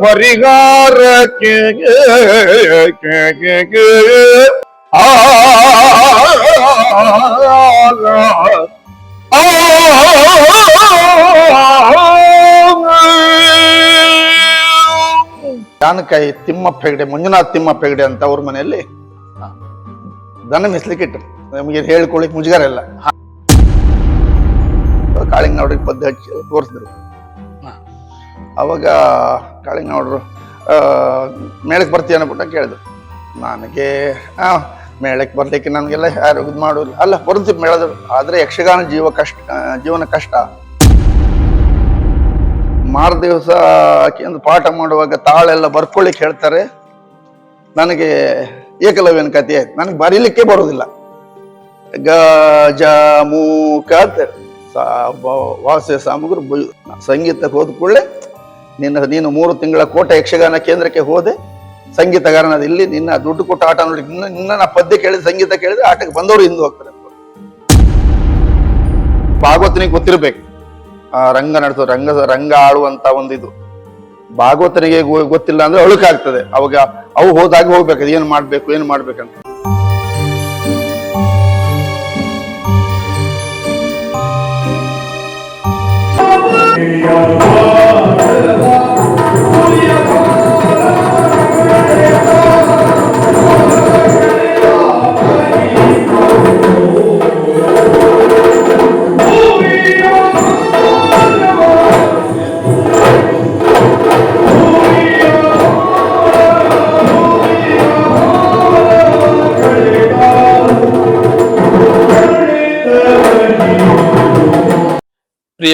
ಪರಿಹಾರಕ್ಕೆ ಆ ಜಾನಕಾಯಿ ತಿಮ್ಮಪ್ಪ ಹೆಗಡೆ ಮಂಜುನಾಥ್ ತಿಮ್ಮಪ್ಪ ಹೆಗಡೆ ಅಂತ ಅವ್ರ ಮನೆಯಲ್ಲಿ ದನ ಮೆಸ್ಲಿಕ್ಕೆ ಇಟ್ಟರು ನಮಗೆ ಹೇಳ್ಕೊಳ್ಳಿಕ್ ಮುಜುಗಾರ ಇಲ್ಲ ಕಾಳಿಂಗ್ ಪದ್ಯ ಪದ್ಧತಿ ತೋರಿಸಿದ್ರು ಅವಾಗ ಕಾಳಿಂಗನವ್ರು ಮೇಳಕ್ಕೆ ಬರ್ತೀಯ ಅನ್ಬಿಟ್ಟು ಕೇಳಿದ್ರು. ನನಗೆ ಹಾಂ ಮೇಳಕ್ಕೆ ಬರಲಿಕ್ಕೆ ನನಗೆಲ್ಲ ಯಾರು ಇದು ಮಾಡೋಲ್ಲ ಅಲ್ಲ ಬರುತ್ತೆ ಮೇಳದ್ರು ಆದರೆ ಯಕ್ಷಗಾನ ಜೀವ ಕಷ್ಟ ಜೀವನ ಕಷ್ಟ. ಮಾರು ದಿವಸ ಒಂದು ಪಾಠ ಮಾಡುವಾಗ ತಾಳೆಲ್ಲ ಬರ್ಕೊಳ್ಳಿಕ್ಕೆ ಹೇಳ್ತಾರೆ. ನನಗೆ ಏಕಲವ್ಯನ ಕಥೆ ಆಯ್ತು. ನನಗೆ ಬರೀಲಿಕ್ಕೆ ಬರೋದಿಲ್ಲ. ಗ, ಜ, ಮೂ. ಸಾ, ಬ- ವಾಸ್ಯ ಸಾಮಗ್ರಿ ಸಂಗೀತಕ್ಕೆ ಹೋದ ಕೂಡಲೇ ನಿನ್ನ ನೀನು ಮೂರು ತಿಂಗಳ ಕೋಟೆ ಯಕ್ಷಗಾನ ಕೇಂದ್ರಕ್ಕೆ ಹೋದೆ ಸಂಗೀತಗಾರನದ ಇಲ್ಲಿ ನಿನ್ನ ದುಡ್ಡು ಕೊಟ್ಟು ಆಟ ನೋಡಿ ನಿನ್ನ ನಾ ಪದ್ಯ ಕೇಳಿದ, ಸಂಗೀತ ಕೇಳಿದ್ರೆ ಆಟಕ್ಕೆ ಬಂದವರು ಹಿಂದೆ ಹೋಗ್ತಾರೆ. ಭಾಗವತನಿಗೆ ಗೊತ್ತಿರ್ಬೇಕು. ಆ ರಂಗ ನಡೆಸೋ ರಂಗ ರಂಗ ಆಳುವಂತ ಒಂದು ಇದು ಭಾಗವತನಿಗೆ ಗೊತ್ತಿಲ್ಲ ಅಂದ್ರೆ ಅಳುಕಾಗ್ತದೆ. ಅವಾಗ ಅವು ಹೋದಾಗ ಹೋಗ್ಬೇಕು. ಏನ್ ಮಾಡ್ಬೇಕು, ಏನ್ ಮಾಡ್ಬೇಕಂತ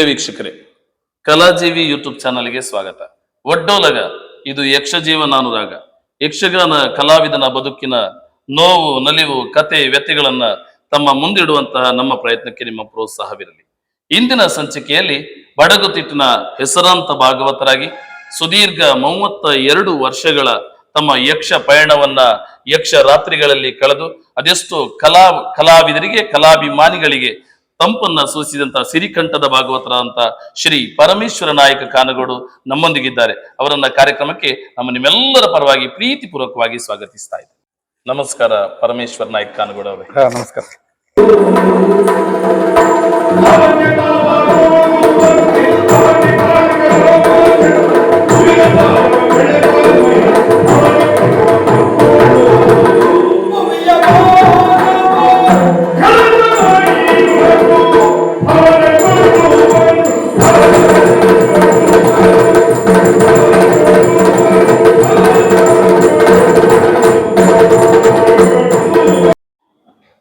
ಪ್ರಿಯ ವೀಕ್ಷಕರೇ, ಕಲಾಜೀವಿ ಯೂಟ್ಯೂಬ್ ಚಾನಲ್ಗೆ ಸ್ವಾಗತ. ಒಡ್ಡೋಲಗ, ಇದು ಯಕ್ಷ ಜೀವನಾನುರಾಗ ಯಕ್ಷಗಾನ, ಕಲಾವಿದನ ಬದುಕಿನ ನೋವು, ನಲಿವು, ಕತೆ ವ್ಯಥೆಗಳನ್ನ ತಮ್ಮ ಮುಂದಿಡುವಂತಹ ನಮ್ಮ ಪ್ರಯತ್ನಕ್ಕೆ ನಿಮ್ಮ ಪ್ರೋತ್ಸಾಹವಿರಲಿ. ಇಂದಿನ ಸಂಚಿಕೆಯಲ್ಲಿ ಬಡಗುತಿಟ್ಟಿನ ಹೆಸರಾಂತ ಭಾಗವತರಾಗಿ ಸುದೀರ್ಘ ಮೂವತ್ತ ಎರಡು ವರ್ಷಗಳ ತಮ್ಮ ಯಕ್ಷ ಪಯಣವನ್ನ ಯಕ್ಷ ರಾತ್ರಿಗಳಲ್ಲಿ ಕಳೆದು ಅದೆಷ್ಟು ಕಲಾ, ಕಲಾವಿದರಿಗೆ, ಕಲಾಭಿಮಾನಿಗಳಿಗೆ ತಂಪನ್ನ ಸೂಚಿಸಿದಂತ ಸಿರಿಕಂಠದ ಭಾಗವತರ ಅಂತ ಶ್ರೀ ಪರಮೇಶ್ವರ ನಾಯಕ ಕಾನಗೋಡು ನಮ್ಮೊಂದಿಗಿದ್ದಾರೆ. ಅವರನ್ನ ಕಾರ್ಯಕ್ರಮಕ್ಕೆ ನಮ್ಮ ನಿಮ್ಮೆಲ್ಲರ ಪರವಾಗಿ ಪ್ರೀತಿಪೂರ್ವಕವಾಗಿ ಸ್ವಾಗತಿಸ್ತಾ ಇದ್ದೆ. ನಮಸ್ಕಾರ ಪರಮೇಶ್ವರ ನಾಯಕ್ ಕಾನಗೋಡು ಅವರೇ. ನಮಸ್ಕಾರ.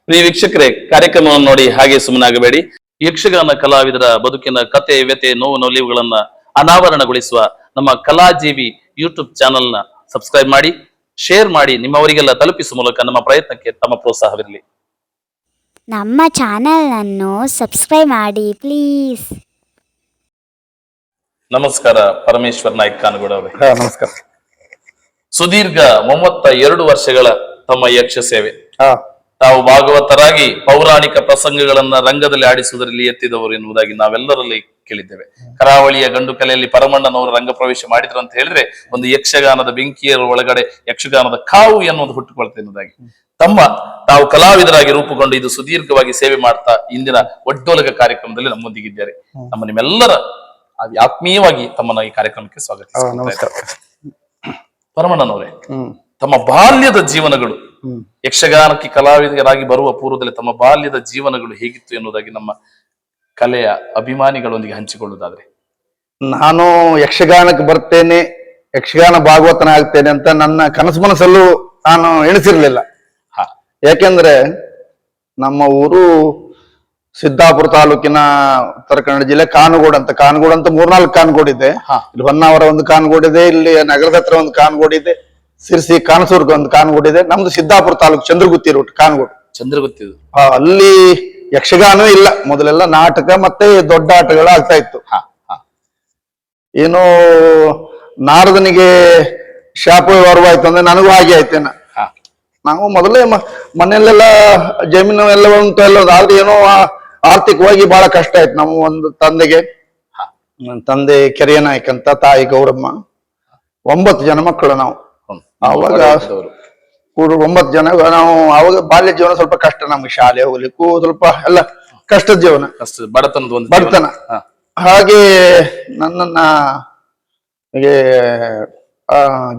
ಪ್ರಿಯ ವೀಕ್ಷಕರೇ ಕಾರ್ಯಕ್ರಮವನ್ನು ನೋಡಿ ಹಾಗೆ ಸುಮ್ಮನಾಗಬೇಡಿ. ಯಕ್ಷಗಾನ ಕಲಾವಿದರ ಬದುಕಿನ ಕತೆ ವ್ಯತೆ ನೋವು ನೋಲಿವುಗಳನ್ನ ಅನಾವರಣಗೊಳಿಸುವ ನಮ್ಮ ಕಲಾಜೀವಿ ಯೂಟ್ಯೂಬ್ ಚಾನೆಲ್ನ ಸಬ್ಸ್ಕ್ರೈಬ್ ಮಾಡಿ ಶೇರ್ ಮಾಡಿ ನಿಮ್ಮವರಿಗೆಲ್ಲ ತಲುಪಿಸುವ ಮೂಲಕ ನಮ್ಮ ಪ್ರಯತ್ನಕ್ಕೆ ತಮ್ಮ ಪ್ರೋತ್ಸಾಹವಿರಲಿ. ನಮ್ಮ ಚಾನಲನ್ನು ಸಬ್ಸ್ಕ್ರೈಬ್ ಮಾಡಿ ಪ್ಲೀಸ್. ನಮಸ್ಕಾರ ಪರಮೇಶ್ವರ್ ನಾಯ್ಕ ಕಾನ್ಗೂಡ ಅವರೇ. ನಮಸ್ಕಾರ. ಸುದೀರ್ಘ ಮೂವತ್ತ ಎರಡು ವರ್ಷಗಳ ತಮ್ಮ ಯಕ್ಷ ಸೇವೆ. ಹಾ. ತಾವು ಭಾಗವತರಾಗಿ ಪೌರಾಣಿಕ ಪ್ರಸಂಗಗಳನ್ನ ರಂಗದಲ್ಲಿ ಆಡಿಸುವುದರಲ್ಲಿ ಎತ್ತಿದವರು ಎನ್ನುವುದಾಗಿ ನಾವೆಲ್ಲರಲ್ಲಿ ಕೇಳಿದ್ದೇವೆ. ಕರಾವಳಿಯ ಗಂಡು ಕಲೆಯಲ್ಲಿ ಪರಮಣ್ಣನವರು ರಂಗ ಪ್ರವೇಶ ಮಾಡಿದ್ರು ಅಂತ ಹೇಳಿದ್ರೆ ಒಂದು ಯಕ್ಷಗಾನದ ಬೆಂಕಿಯ ಒಳಗಡೆ ಯಕ್ಷಗಾನದ ಕಾವು ಎನ್ನುವುದು ಹುಟ್ಟುಕೊಳ್ತದೆ ಎನ್ನುವುದಾಗಿ. ತಮ್ಮ ತಾವು ಕಲಾವಿದರಾಗಿ ರೂಪುಗೊಂಡು ಇದು ಸುದೀರ್ಘವಾಗಿ ಸೇವೆ ಮಾಡ್ತಾ ಇಂದಿನ ಒಡ್ಡೋಲಗ ಕಾರ್ಯಕ್ರಮದಲ್ಲಿ ನಮ್ಮೊಂದಿಗಿದ್ದಾರೆ. ನಮ್ಮ ನಿಮ್ಮೆಲ್ಲರ ಆತ್ಮೀಯವಾಗಿ ತಮ್ಮನ್ನ ಈ ಕಾರ್ಯಕ್ರಮಕ್ಕೆ ಸ್ವಾಗತ ಪರಮಣ್ಣನವರೇ. ಹ್ಮ್. ತಮ್ಮ ಬಾಲ್ಯದ ಜೀವನಗಳು. ಯಕ್ಷಗಾನಕ್ಕೆ ಕಲಾವಿದರಾಗಿ ಬರುವ ಪೂರ್ವದಲ್ಲಿ ತಮ್ಮ ಬಾಲ್ಯದ ಜೀವನಗಳು ಹೇಗಿತ್ತು ಎನ್ನುವುದಾಗಿ ನಮ್ಮ ಕಲೆಯ ಅಭಿಮಾನಿಗಳೊಂದಿಗೆ ಹಂಚಿಕೊಳ್ಳುವುದಾದ್ರೆ. ನಾನು ಯಕ್ಷಗಾನಕ್ಕೆ ಬರ್ತೇನೆ ಯಕ್ಷಗಾನ ಭಾಗವತನ ಆಗ್ತೇನೆ ಅಂತ ನನ್ನ ಕನಸು ಮನಸ್ಸಲ್ಲೂ ನಾನು ಎಣಿಸಿರ್ಲಿಲ್ಲ. ಹಾ. ಯಾಕೆಂದ್ರೆ ನಮ್ಮ ಊರು ಸಿದ್ದಾಪುರ ತಾಲೂಕಿನ ಉತ್ತರ ಕನ್ನಡ ಜಿಲ್ಲೆ ಕಾನುಗೋಡ್ ಅಂತ ಕಾನುಗೋಡು ಅಂತ ಮೂರ್ನಾಲ್ಕು ಕಾನುಗೋಡ್ ಇದೆ. ಹಾ. ಇಲ್ಲಿ ಹೊನ್ನಾವರ ಒಂದು ಕಾನುಗೋಡ್ ಇದೆ ಇಲ್ಲಿ ನಗರದ ಹತ್ರ ಒಂದು ಕಾನುಗೋಡ್ ಇದೆ. ಸಿರ್ಸಿ ಕಾನಸೂರ್ಗ ಒಂದು ಕಾನ್ಗೋಡ್ ಇದೆ. ನಮ್ದು ಸಿದ್ದಾಪುರ ತಾಲೂಕು ಚಂದ್ರಗುತ್ತಿ ರೂಟ್ ಕಾನ್ಗೋಡ್. ಚಂದ್ರಗುತ್ತಿ ಆ, ಅಲ್ಲಿ ಯಕ್ಷಗಾನ ಇಲ್ಲ. ಮೊದಲೆಲ್ಲ ನಾಟಕ ಮತ್ತೆ ದೊಡ್ಡ ಆಟಗಳು ಆಗ್ತಾ ಇತ್ತು. ಹಾ ಹಾ. ಏನೋ ನಾರದನಿಗೆ ಶಾಪ ವ್ಯವಹಾರವಾಯ್ತು ಅಂದ್ರೆ ನನಗೂ ಹಾಗೆ ಆಯ್ತೇನ ಹಾ. ನಾವು ಮೊದಲೇ ಮ- ಮನೆಯಲ್ಲೆಲ್ಲ ಜಮೀನು ಎಲ್ಲ ಉಂಟು ಎಲ್ಲ ಉಂಟು. ಆದ್ರೆ ಏನೋ ಆ- ಆರ್ಥಿಕವಾಗಿ ಬಹಳ ಕಷ್ಟ ಆಯ್ತು ನಮ್ಮ ಒಂದು ತಂದೆಗೆ. ಹಾ. ನನ್ನ ತಂದೆ ಕೆರೆಯ ನಾಯಕ್ ಅಂತ ತಾಯಿ ಗೌರಮ್ಮ. ಒಂಬತ್ತು ಜನ ಮಕ್ಕಳು ನಾವು. ಕೂಡು ಒಂಬತ್ತು ಜನ ನಾವು ಅವಾಗ ಬಾಲ್ಯ ಜೀವನ ಸ್ವಲ್ಪ ಕಷ್ಟ ನಮ್ಗೆ ಶಾಲೆ ಹೋಗ್ಲಿಕ್ಕೂ ಸ್ವಲ್ಪ ಎಲ್ಲ ಕಷ್ಟದ ಜೀವನ. ಬಡತನದ ಒಂದು ಬಡತನ. ಹಾಗೆ ನನ್ನನ್ನ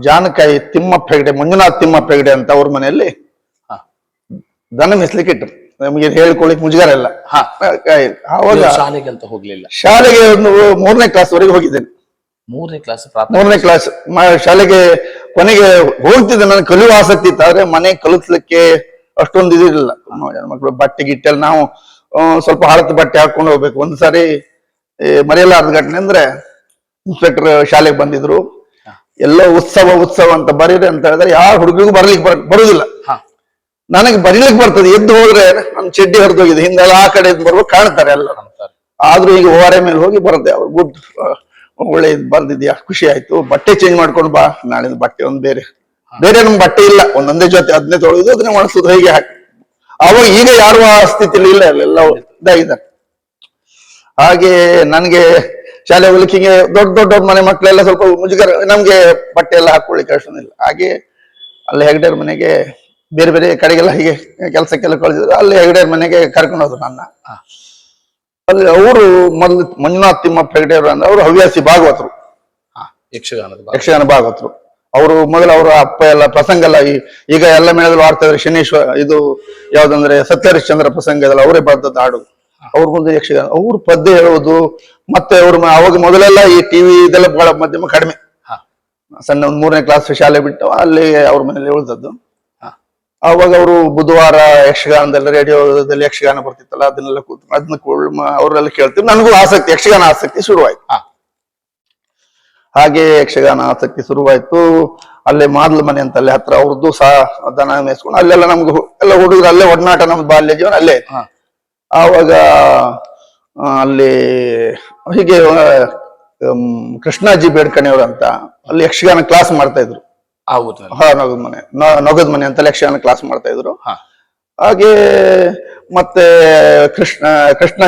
ಜಾನಕಾಯಿ ತಿಮ್ಮಪ್ಪ ಹೆಗಡೆ ಮಂಜುನಾಥ್ ತಿಮ್ಮಪ್ಪ ಹೆಗಡೆ ಅಂತ ಅವ್ರ ಮನೆಯಲ್ಲಿ. ದನ ಮೆಸ್ಲಿಕ್ಕೆ ಇಟ್ಟರು. ನಮಗೆ ಹೇಳ್ಕೊಳ್ಳಿಕ್ ಮುಜುಗಾರ ಇಲ್ಲ. ಅವಾಗ ಶಾಲೆಗೆ ಅಂತ ಹೋಗ್ಲಿಲ್ಲ. ಶಾಲೆಗೆ ಒಂದು ಮೂರನೇ ಕ್ಲಾಸ್ ವರೆಗೆ ಹೋಗಿದ್ದೇನೆ. ಮೂರನೇ ಕ್ಲಾಸ್ ಮೂರನೇ ಕ್ಲಾಸ್ ಶಾಲೆಗೆ ಕೊನೆಗೆ ಹೋಗ್ತಿದ್ದೆ. ನನಗೆ ಕಲಿಯುವ ಆಸಕ್ತಿ ಇತ್ತು. ಆದ್ರೆ ಮನೆ ಕಲಿಸ್ಲಿಕ್ಕೆ ಅಷ್ಟೊಂದು ಇದಿರಲಿಲ್ಲ ಮಕ್ಕಳು ಬಟ್ಟೆ ಗಿಟ್ಟೆಲ್ಲ ನಾವು ಸ್ವಲ್ಪ ಹಳತ್ ಬಟ್ಟೆ ಹಾಕೊಂಡು ಹೋಗ್ಬೇಕು. ಒಂದ್ಸಾರಿ ಮರೆಯಲಾರದ ಘಟನೆ ಅಂದ್ರೆ ಇನ್ಸ್ಪೆಕ್ಟರ್ ಶಾಲೆಗೆ ಬಂದಿದ್ರು. ಎಲ್ಲ ಉತ್ಸವ ಉತ್ಸವ ಅಂತ ಬರೀರಿ ಅಂತ ಹೇಳಿದ್ರೆ ಯಾವ ಹುಡುಗಿಗೂ ಬರ್ಲಿಕ್ಕೆ ಬರ್ ಬರುದಿಲ್ಲ. ನನಗೆ ಬರೀಲಿಕ್ಕೆ ಬರ್ತದೆ. ಎದ್ದು ಹೋದ್ರೆ ನಮ್ ಚಡ್ಡಿ ಹರಿದೋಗಿದೆ. ಹಿಂದೆಲ್ಲ ಆ ಕಡೆ ಬರ್ಬೇಕು. ಕಾಣ್ತಾರೆ ಎಲ್ಲ. ಆದ್ರೂ ಈಗ ಓರೆ ಮೇಲೆ ಹೋಗಿ ಬರುತ್ತೆ. ಅವ್ರು ಗುಡ್ ಒಳ್ಳೆ ಇದ್ ಬರ್ದಿದ್ಯಾ? ಖುಷಿ ಆಯ್ತು. ಬಟ್ಟೆ ಚೇಂಜ್ ಮಾಡ್ಕೊಂಡು ಬಾ. ನಾಳೆ ಬಟ್ಟೆ ಒಂದ್ ಬೇರೆ. ಬೇರೆ ನಮ್ ಬಟ್ಟೆ ಇಲ್ಲ. ಒಂದೊಂದೇ ಜೊತೆ ಅದನ್ನೇ ತೊಳೆದು ಅದನ್ನೇ ಒಣಸುದು ಹೇಗೆ ಹಾಕಿ. ಅವಾಗ ಈಗ ಯಾರು ಆ ಸ್ಥಿತಿಲಿ ಇಲ್ಲ. ಎಲ್ಲ ಇದಾಗಿದ್ದಾರೆ. ಹಾಗೆ ನನ್ಗೆ ಶಾಲೆ ಹೋಗ್ಲಿಕ್ಕೆ ಹಿಂಗೆ ದೊಡ್ಡ ದೊಡ್ಡ ಮನೆ ಮಕ್ಕಳೆಲ್ಲ ಸ್ವಲ್ಪ ಮುಜುಗರ ನಮ್ಗೆ ಬಟ್ಟೆ ಎಲ್ಲ ಹಾಕೊಳ್ಳಿಕ್ಕೆ ಅಷ್ಟೊಂದಿಲ್ಲ ಹಾಗೆ ಅಲ್ಲಿ ಹೆಗ್ಡೇರ್ ಮನೆಗೆ ಬೇರೆ ಬೇರೆ ಕಡೆಗೆಲ್ಲ ಹೀಗೆ ಕೆಲಸಕ್ಕೆಲ್ಲ ಕಳಿಸಿದ್ರು ಅಲ್ಲಿ ಹೆಗ್ಡೇರ್ ಮನೆಗೆ ಕರ್ಕೊಂಡು ಹೋದ್ರು ನನ್ನ. ಅಲ್ಲಿ ಅವರು ಮೊದಲು ಮಂಜುನಾಥ್ ತಿಮ್ಮಪ್ಪ ಹೆಗ್ಡೇರು ಅಂದ್ರೆ ಅವರು ಹವ್ಯಾಸಿ ಭಾಗವತರು. ಯಕ್ಷಗಾನದ ಭಾಗ. ಯಕ್ಷಗಾನ ಭಾಗವತರು. ಅವರು ಮೊದಲು ಅವರ ಅಪ್ಪ ಎಲ್ಲ ಪ್ರಸಂಗ ಎಲ್ಲ ಈ- ಈಗ ಎಲ್ಲ ಮೇಳದಲ್ಲಿ ಆಡ್ತಾ ಇದ್ರೆ ಶನೇಶ್ವರ ಇದು ಯಾವ್ದಂದ್ರೆ ಸತ್ಯಹರಿಶ್ಚಂದ್ರ ಪ್ರಸಂಗ ಇದೆಲ್ಲ ಅವರೇ ಬರ್ತದ ಹಾಡು. ಅವ್ರಿಗೊಂದು ಮುಂದೆ ಯಕ್ಷಗಾನ. ಅವ್ರು ಪದ್ಯ ಹೇಳುವುದು ಮತ್ತೆ ಅವ್ರ ಅವಾಗ ಮೊದಲೆಲ್ಲ ಈ ಟಿವಿ ಇದೆಲ್ಲ ಬಹಳ ಮಧ್ಯಮ ಕಡಿಮೆ. ಹಾ. ಸಣ್ಣ ಒಂದು ಮೂರನೇ ಕ್ಲಾಸ್ ಶಾಲೆ ಬಿಟ್ಟು ಅಲ್ಲಿ ಅವ್ರ ಮನೇಲಿ ಉಳಿದದ್ದು. ಅವಾಗ ಅವರು ಬುಧವಾರ ಯಕ್ಷಗಾನದಲ್ಲಿ ರೇಡಿಯೋದಲ್ಲಿ ಯಕ್ಷಗಾನ ಬರ್ತಿತ್ತಲ್ಲ ಅದನ್ನೆಲ್ಲ ಕೂತು ಅದನ್ನ ಅವ್ರೆಲ್ಲ ಕೇಳ್ತಿದ್ರು. ನನಗೂ ಆಸಕ್ತಿ ಯಕ್ಷಗಾನ ಆಸಕ್ತಿ ಶುರುವಾಯ್ತು. ಹಾಗೆ ಯಕ್ಷಗಾನ ಆಸಕ್ತಿ ಶುರುವಾಯ್ತು. ಅಲ್ಲೇ ಮಾದ್ಲ ಮನೆ ಅಂತ ಅಲ್ಲಿ ಹತ್ರ ಅವ್ರದ್ದು ಸಹ ದನ ಮೇಸ್ಕೊಂಡು ಅಲ್ಲೆಲ್ಲ ನಮ್ಗೆ ಎಲ್ಲ ಹುಡುಗರು ಅಲ್ಲೇ ಒಡನಾಟ ನಮ್ದು ಬಾಲ್ಯ ಜೀವನ ಅಲ್ಲೇ. ಆವಾಗ ಅಲ್ಲಿ ಹೀಗೆ ಕೃಷ್ಣಾಜಿ ಬೇಡ್ಕಣಿಯವ್ರಂತ ಅಂತ ಅಲ್ಲಿ ಯಕ್ಷಗಾನ ಕ್ಲಾಸ್ ಮಾಡ್ತಾ ಇದ್ರು. ಆ ಊರಿನಲ್ಲಿ ಹಾ ನೊಗದ್ ಮನೆ. ನಗದ್ ಮನೆ ಅಂತ ಯಕ್ಷಗಾನ ಕ್ಲಾಸ್ ಮಾಡ್ತಾ ಇದ್ರು. ಹಾ. ಹಾಗೆ ಮತ್ತೆ ಕೃಷ್ಣ ಕೃಷ್ಣ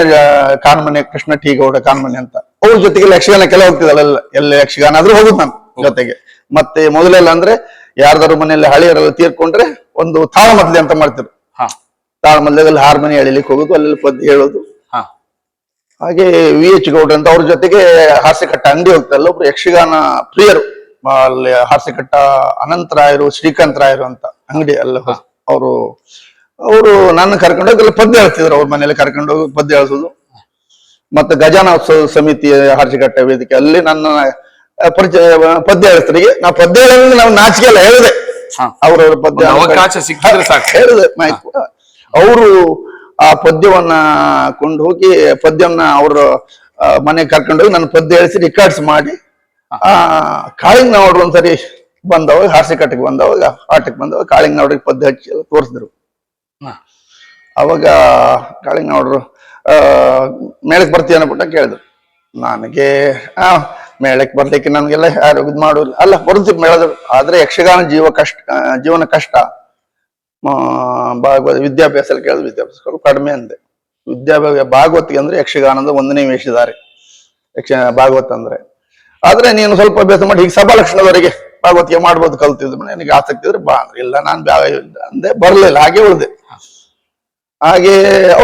ಕಾನ್ಮನೆ ಕೃಷ್ಣ ಟೀಗೌಡ ಕಾನ್ಮನೆ ಅಂತ. ಅವ್ರ ಜೊತೆಗೆ ಯಕ್ಷಗಾನ ಕೆಲ ಹೋಗ್ತಿದಲ್ಲ ಎಲ್ಲ ಯಕ್ಷಗಾನ ಆದ್ರೂ ಹೋಗುದು ನಾನು ಜೊತೆಗೆ. ಮತ್ತೆ ಮೊದಲೆಲ್ಲ ಅಂದ್ರೆ ಯಾರ್ದಾರು ಮನೆಯಲ್ಲಿ ಹಳೆಯರೆಲ್ಲ ತೀರ್ಕೊಂಡ್ರೆ ಒಂದು ತಾಳಮದ್ಲೆ ಅಂತ ಮಾಡ್ತಿದ್ರು. ಹಾ. ತಾಳಮದ್ಲೆದಲ್ಲಿ ಹಾರ್ಮೋನಿ ಎಳಿಲಿಕ್ಕೆ ಹೋಗುದು ಅಲ್ಲಿ ಪದ್ಯ ಹೇಳೋದು. ಹಾ. ಹಾಗೆ ವಿ ಎಚ್ ಗೌಡ್ರ ಅಂತ ಅವ್ರ ಜೊತೆಗೆ ಹಾಸ್ಯ ಕಟ್ಟ ಅಂಗಡಿ ಹೋಗ್ತಾರಲ್ಲ ಒಬ್ರು ಯಕ್ಷಗಾನ ಪ್ರಿಯರು. ಅಲ್ಲಿ ಹಾಸ್ಯಕಟ್ಟ ಅನಂತ ರಾಯರು ಶ್ರೀಕಾಂತ್ ರಾಯರು ಅಂತ ಅಂಗಡಿ ಅಲ್ಲ ಅವರು ಅವರು ನನ್ನ ಕರ್ಕೊಂಡು ಹೋಗಿ ಅಲ್ಲಿ ಪದ್ಯ ಹೇಳ್ತಿದ್ರು ಅವ್ರ ಮನೇಲಿ ಕರ್ಕೊಂಡು ಹೋಗಿ ಪದ್ಯ ಹೇಳ್ಸೋದು. ಮತ್ತೆ ಗಜಾನೋತ್ಸವ ಸಮಿತಿ ಹಾರ್ಸಿಕಟ್ಟ ವೇದಿಕೆ ಅಲ್ಲಿ ನನ್ನ ಪರಿಚಯ ಪದ್ಯ ಹೇಳ್ತಾರೆ ನಾ ಪದ್ಯ ಹೇಳೋದ್ರಿಂದ ನಾವು ನಾಚಿಕೆ ಎಲ್ಲ ಹೇಳಿದೆ. ಅವ್ರವ್ರ ಪದ್ಯ. ಹೇಳಿದೆ ಅವರು ಆ ಪದ್ಯವನ್ನ ಕೊಂಡು ಹೋಗಿ ಪದ್ಯವನ್ನ ಅವ್ರ ಮನೆಗೆ ಕರ್ಕೊಂಡು ಹೋಗಿ ನನ್ನ ಪದ್ಯ ಹೇಳಿಸಿ ರೆಕಾರ್ಡ್ಸ್ ಮಾಡಿ ಕಾಳಿಂಗ್ ನೋಡ್ರು ಒಂದ್ಸರಿ ಬಂದವಾಗ ಹಾಸಿಕಟ್ಟಿಗೆ ಬಂದವಾಗ ಆಟಕ್ಕೆ ಬಂದವಾಗ ಕಾಳಿಂಗ್ ನೋಡ್ರಿಗೆ ಪದ್ಯ ಹಚ್ಚಿ ಎಲ್ಲ ತೋರಿಸಿದ್ರು. ಅವಾಗ ಕಾಳಿಂಗ್ ನೋಡ್ರು ಆ ಮೇಳಕ್ಕೆ ಬರ್ತೀಯ ಅನ್ಬಿಟ್ಟ ಕೇಳಿದ್ರು. ನನಗೆ ಆ ಮೇಳಕ್ಕೆ ಬರ್ಲಿಕ್ಕೆ ನನ್ಗೆಲ್ಲ ಯಾರು ಇದು ಮಾಡೋದು ಅಲ್ಲ ಬರ್ತೀವಿ ಮೇಳದ್ರು ಆದ್ರೆ ಯಕ್ಷಗಾನ ಜೀವ ಕಷ್ಟ ಜೀವನ ಕಷ್ಟ. ಭಾಗವತ್ ವಿದ್ಯಾಭ್ಯಾಸ ಕೇಳಿದ್ರು ವಿದ್ಯಾಭ್ಯಾಸ ಕಡಿಮೆ ಅಂದೆ. ವಿದ್ಯಾಭ್ಯಾಸ ಭಾಗವತಿಗೆ ಅಂದ್ರೆ ಯಕ್ಷಗಾನದ ಒಂದನೇ ವೇಷಿದ್ದಾರೆ ಯಕ್ಷ ಭಾಗವತ್ ಅಂದ್ರೆ. ಆದ್ರೆ ನೀನು ಸ್ವಲ್ಪ ಅಭ್ಯಾಸ ಮಾಡಿ ಈಗ ಸಭಾಲಕ್ಷಣದವರೆಗೆ ಭಾಗವತಿಗೆ ಮಾಡ್ಬೋದು ಕಲ್ತಿದ್ರು ನನಗೆ ಆಸಕ್ತಿ ಇದ್ರೆ ಬಾ ಅಂದ್ರೆ. ಇಲ್ಲ ನಾನು ಅಂದೆ ಬರ್ಲಿಲ್ಲ ಹಾಗೆ ಉಳಿದೆ. ಹಾಗೆ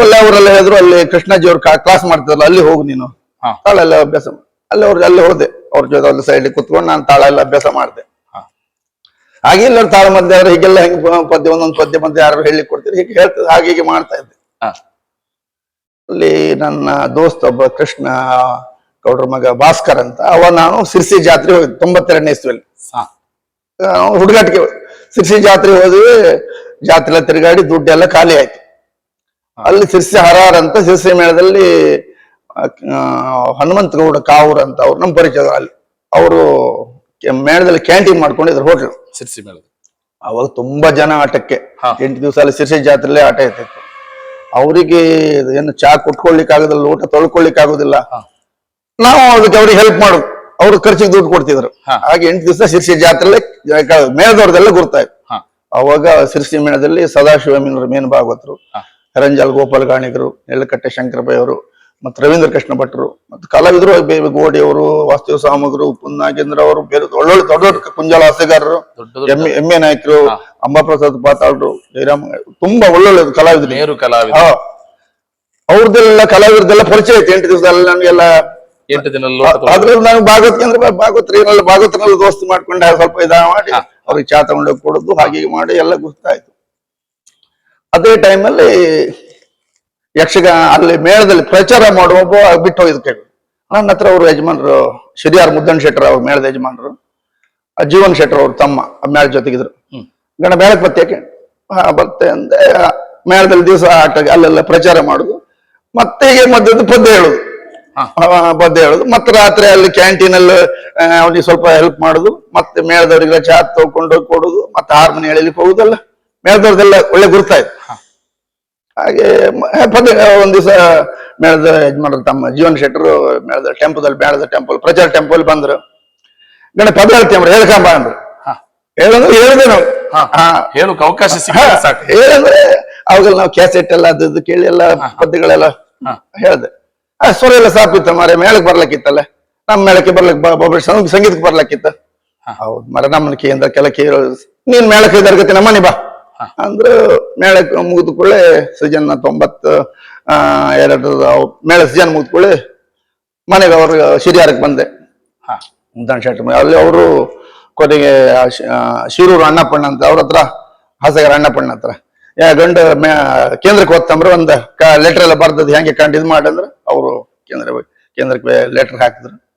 ಅಲ್ಲ ಅವರೆಲ್ಲ ಹೇಳಿದ್ರು ಅಲ್ಲಿ ಕೃಷ್ಣಾಜಿ ಅವ್ರು ಕ್ಲಾಸ್ ಮಾಡ್ತಿದ್ರಲ್ಲ ಅಲ್ಲಿ ಹೋಗು ನೀನು. ತಾಳೆಲ್ಲ ತಾಳ ಎಲ್ಲ ಅಭ್ಯಾಸ. ಅಲ್ಲಿ ಅವ್ರು ಅಲ್ಲಿ ಹೋದೆ ಅವ್ರ ಜೊತೆ ಅಲ್ಲಿ ಸೈಡ್ ಕುತ್ಕೊಂಡು ನಾನು ತಾಳ ಎಲ್ಲ ಅಭ್ಯಾಸ ಮಾಡಿದೆ. ಹಾಗೆ ಇಲ್ಲ ತಾಳ ಮಧ್ಯೆ ಅವ್ರು ಹೀಗೆಲ್ಲ ಹೆಂಗ್ ಪದ್ಯ ಒಂದೊಂದು ಪದ್ಯ ಮಧ್ಯೆ ಯಾರು ಹೇಳಿ ಕೊಡ್ತೀರಿ ಹೀಗೆ ಹೇಳ್ತದೆ ಹಾಗೆ ಹೀಗೆ ಮಾಡ್ತಾ ಇದ್ದೆ. ಅಲ್ಲಿ ನನ್ನ ದೋಸ್ತ ಒಬ್ಬ ಕೃಷ್ಣ ಗೌಡ್ರ ಮಗ ಭಾಸ್ಕರ್ ಅಂತ ಅವ ನಾನು ಸಿರ್ಸಿ ಜಾತ್ರೆ ಹೋಗಿದ್ದೆ ತೊಂಬತ್ತೆರಡನೇ ಇಸ್ವಿಯಲ್ಲಿ ಹಾ. ಹುಡುಗಾಟಿಗೆ ಸಿರ್ಸಿ ಜಾತ್ರೆ ಹೋದ್ವಿ ಜಾತ್ರೆ ಎಲ್ಲ ತಿರುಗಾಡಿ ದುಡ್ಡೆಲ್ಲ ಖಾಲಿ ಆಯ್ತು. ಅಲ್ಲಿ ಸಿರ್ಸಿ ಹರಾರ್ ಅಂತ ಸಿರ್ಸಿ ಮೇಳದಲ್ಲಿ ಹನುಮಂತಗೌಡ ಹನುಮಂತ ಗೌಡ ಕಾವೂರ್ ಅಂತ ಅವ್ರು ನಮ್ಮ ಪರಿಚಯ ಅಲ್ಲಿ. ಅವರು ಮೇಳದಲ್ಲಿ ಕ್ಯಾಂಟೀನ್ ಮಾಡ್ಕೊಂಡಿದ್ರು ಹೋಟ್ಲು. ಸಿರ್ಸಿ ಮೇಳ ಅವಾಗ ತುಂಬಾ ಜನ ಆಟಕ್ಕೆ. ಎಂಟು ದಿವಸ ಅಲ್ಲಿ ಸಿರ್ಸಿ ಜಾತ್ರೆಲ್ಲೇ ಆಟ ಇರ್ತಿತ್ತು. ಅವರಿಗೆ ಏನು ಚಾ ಕುಟ್ಕೊಳ್ಲಿಕ್ಕೆ ಆಗೋದಿಲ್ಲ ಊಟ ತೊಳ್ಕೊಳ್ಲಿಕ್ಕೆ ಆಗೋದಿಲ್ಲ. ನಾವು ಅದಕ್ಕೆ ಅವ್ರಿಗೆ ಹೆಲ್ಪ್ ಮಾಡೋದು. ಅವ್ರ ಖರ್ಚಿಗೆ ದುಡ್ಡು ಕೊಡ್ತಿದ್ರು. ಹಾಗೆ ಎಂಟು ದಿವಸ ಶಿರ್ಸಿ ಜಾತ್ರೆ ಮೇಳದವ್ರದೆಲ್ಲ ಗುರ್ತಾಯ್ತು. ಅವಾಗ ಶಿರ್ಸಿ ಮೇಳದಲ್ಲಿ ಸದಾಶಿವ ಮೀನರು ಮೇನ್ ಭಾಗವತರು ಹಾ. ಹರಂಜಾಲ್ ಗೋಪಾಲ್ ಗಾಣಿಗರು ನೆಲ್ಲಕಟ್ಟೆ ಶಂಕರಬೈ ಅವರು ಮತ್ತು ರವೀಂದ್ರ ಕೃಷ್ಣ ಭಟ್ರು ಮತ್ತು ಕಲಾವಿದರು ಬೇರೆ ಗೋಡಿಯವರು ವಾಸ್ತವ ಸಾಮಗ್ರು ಪುನ್ನಾಗೇಂದ್ರ ಅವರು ಬೇರೆ ಒಳ್ಳೊಳ್ಳೆ ದೊಡ್ಡ ದೊಡ್ಡ ಕುಂಜಾಲ ಆಸೆಗಾರರು ದೊಡ್ಡ ದೊಡ್ಡ ಎಮ್ಮೆ ಎಮ್ಮೆ ನಾಯಕರು ಅಂಬಾಪ್ರಸಾದ್ ಪಾತಾಳ್ರು ಜೈರಾಮ ತುಂಬಾ ಒಳ್ಳೊಳ್ಳೆ ಕಲಾವಿದರು. ಕಲಾವಿದ ಅವ್ರದ್ದೆಲ್ಲ ಕಲಾವಿದರೆಲ್ಲ ಪರಿಚಯ ಐತೆ. ಎಂಟು ದಿವಸದಲ್ಲಿ ನಮಗೆಲ್ಲ ಎಂಟು ದಿನ ಅದ್ರಲ್ಲಿ ನಾನು ಭಾಗವತ್ ಅಂದ್ರೆ ಭಾಗವತ್ರಿನಲ್ಲಿ ಭಾಗವತ್ರಲ್ಲಿ ದೋಸ್ತಿ ಮಾಡ್ಕೊಂಡು ಸ್ವಲ್ಪ ಇದ ಮಾಡಿ. ಅವ್ರಿಗೆ ಚಾ ತಗೊಂಡು ಕೊಡೋದು ಹಾಗೆ ಮಾಡಿ ಎಲ್ಲ ಗೊತ್ತಾಯ್ತು. ಅದೇ ಟೈಮಲ್ಲಿ ಯಕ್ಷಗಾನ ಅಲ್ಲಿ ಮೇಳದಲ್ಲಿ ಪ್ರಚಾರ ಮಾಡುವ ಒಬ್ಬ ಬಿಟ್ಟು ಹೋಗಿದ್ ಕೇಳಿ. ನನ್ನ ಹತ್ರ ಅವರು ಯಜಮಾನರು ಶಿರಿಯಾರ್ ಮುದ್ದನ್ ಶೆಟ್ಟರ್ ಅವ್ರ ಮೇಳದ ಯಜಮಾನರು ಆ ಜೀವನ್ ಶೆಟ್ಟರ್ ಅವ್ರ ತಮ್ಮ ಮೇಳ ಜೊತೆಗಿದ್ರು. ಗಣ ಮೇಳಕ್ಕೆ ಬರ್ತೇಕೆ ಹಾ ಬರ್ತೆ ಅಂದೆ ಮೇಳದಲ್ಲಿ ದಿವಸ ಆಟ ಅಲ್ಲೆಲ್ಲ ಪ್ರಚಾರ ಮಾಡುದು. ಮತ್ತೆ ಮಧ್ಯದ ಪದ್ಯ ಹೇಳುದು. ಪದ್ಯ ಹೇಳುದು. ಮತ್ತೆ ರಾತ್ರಿ ಅಲ್ಲಿ ಕ್ಯಾಂಟೀನ್ ಅಲ್ಲಿ ಅವನಿಗೆ ಸ್ವಲ್ಪ ಹೆಲ್ಪ್ ಮಾಡುದು. ಮತ್ತೆ ಮೇಳದವ್ರಿಗೆಲ್ಲ ಚಾ ತಗೊಂಡು ಹೋಗಿ ಕೊಡುದು. ಮತ್ತೆ ಮನೆ ಎಳಿಲಿಕ್ಕೆ ಹೋಗುದಲ್ಲ. ಮೇಳದವ್ರದೆಲ್ಲ ಒಳ್ಳೆ ಗುರುತಾಯ್ತು ಹಾಗೆ ಒಂದ್ ದಿವಸ ಮೇಳದ ಯಜಮಾನರು ತಮ್ಮ ಜೀವನ್ ಶೆಟ್ಟರು ಮೇಳದ ಟೆಂಪಲ್ ಮೇಳದ ಟೆಂಪಲ್ ಪ್ರಚಾರ ಟೆಂಪಲ್ ಬಂದ್ರು. ಗಣ ಪದ ಹೇಳ್ತೀವಿ ಹೇಳ್ಕೊಂಬ ಅಂದ್ರು. ಹೇಳಂದ್ರೆ ಹೇಳಿದೆ ನಾವು. ಹೇಳಕ್ ಅವಕಾಶ ಹೇಳಂದ್ರೆ ಅವಾಗ ನಾವು ಕ್ಯಾಸೆಟ್ ಎಲ್ಲ ಅದು ಕೇಳಿ ಎಲ್ಲ ಪದ್ಯಗಳೆಲ್ಲ. ಹೇಳ್ದೆ. ಸ್ವರ ಎಲ್ಲ ಸಾಪಿತ್ತ ಮಾರೆ ಮೇಳಕ್ಕೆ ಬರ್ಲಕ್ಕಿತ್ತಲ್ಲ. ನಮ್ಮ ಮೇಳಕ್ಕೆ ಬರ್ಲಕ್ ಸಂಗೀತಕ್ಕೆ ಬರ್ಲಕ್ಕಿತ್ತ. ಹೌದು ಮರ ನಮ್ಮನ ಕೇಂದ್ರ ಕೆಲ ಕೇರ ನೀನ್ ಮೇಳಕ್ಕೆ ಇದ್ದರ್ಗತಿ ನಮ್ಮನಿ ಬಾ. ಅಂದ್ರ ಮೇಳಕ್ಕೆ ಮುಗಿದ ಕೂಡಲೇ ಸೃಜನ ತೊಂಬತ್ತು ಆ ಎರಡು ಮೇಳ ಸೃಜನ್ ಮುಗಿದ ಕೂಡಲೇ ಮನೆಗೆ ಅವ್ರ ಶಿರಿಯಾರಕ್ಕೆ ಬಂದೆ. ಮುದ್ದಾಣ ಮುದ್ದಾನ್ ಶೆಟ್ಟಿ. ಅಲ್ಲಿ ಅವರು ಕೊನೆಗೆ ಶಿರೂರು ಅಣ್ಣಪ್ಪಣ್ಣ ಅಂತ ಅವ್ರ ಹತ್ರ ಹಾಸಗರ ಅಣ್ಣಪ್ಪಣ್ಣ ಹತ್ರ ಗಂಡ ಮೇ ಕೇಂದ್ರಕ್ಕೆ ಹೋಗ್ತಂಬ್ರೆ ಒಂದು ಲೆಟರ್ ಎಲ್ಲ ಬರ್ದದ್ದು ಹೆಂಗೆ ಕಂಡು ಇದು ಮಾಡಂದ್ರೆ ಅವರು ಕೇಂದ್ರ ಕೇಂದ್ರಕ್ಕೆ ಲೆಟರ್ ಹಾಕಿದ್ರು.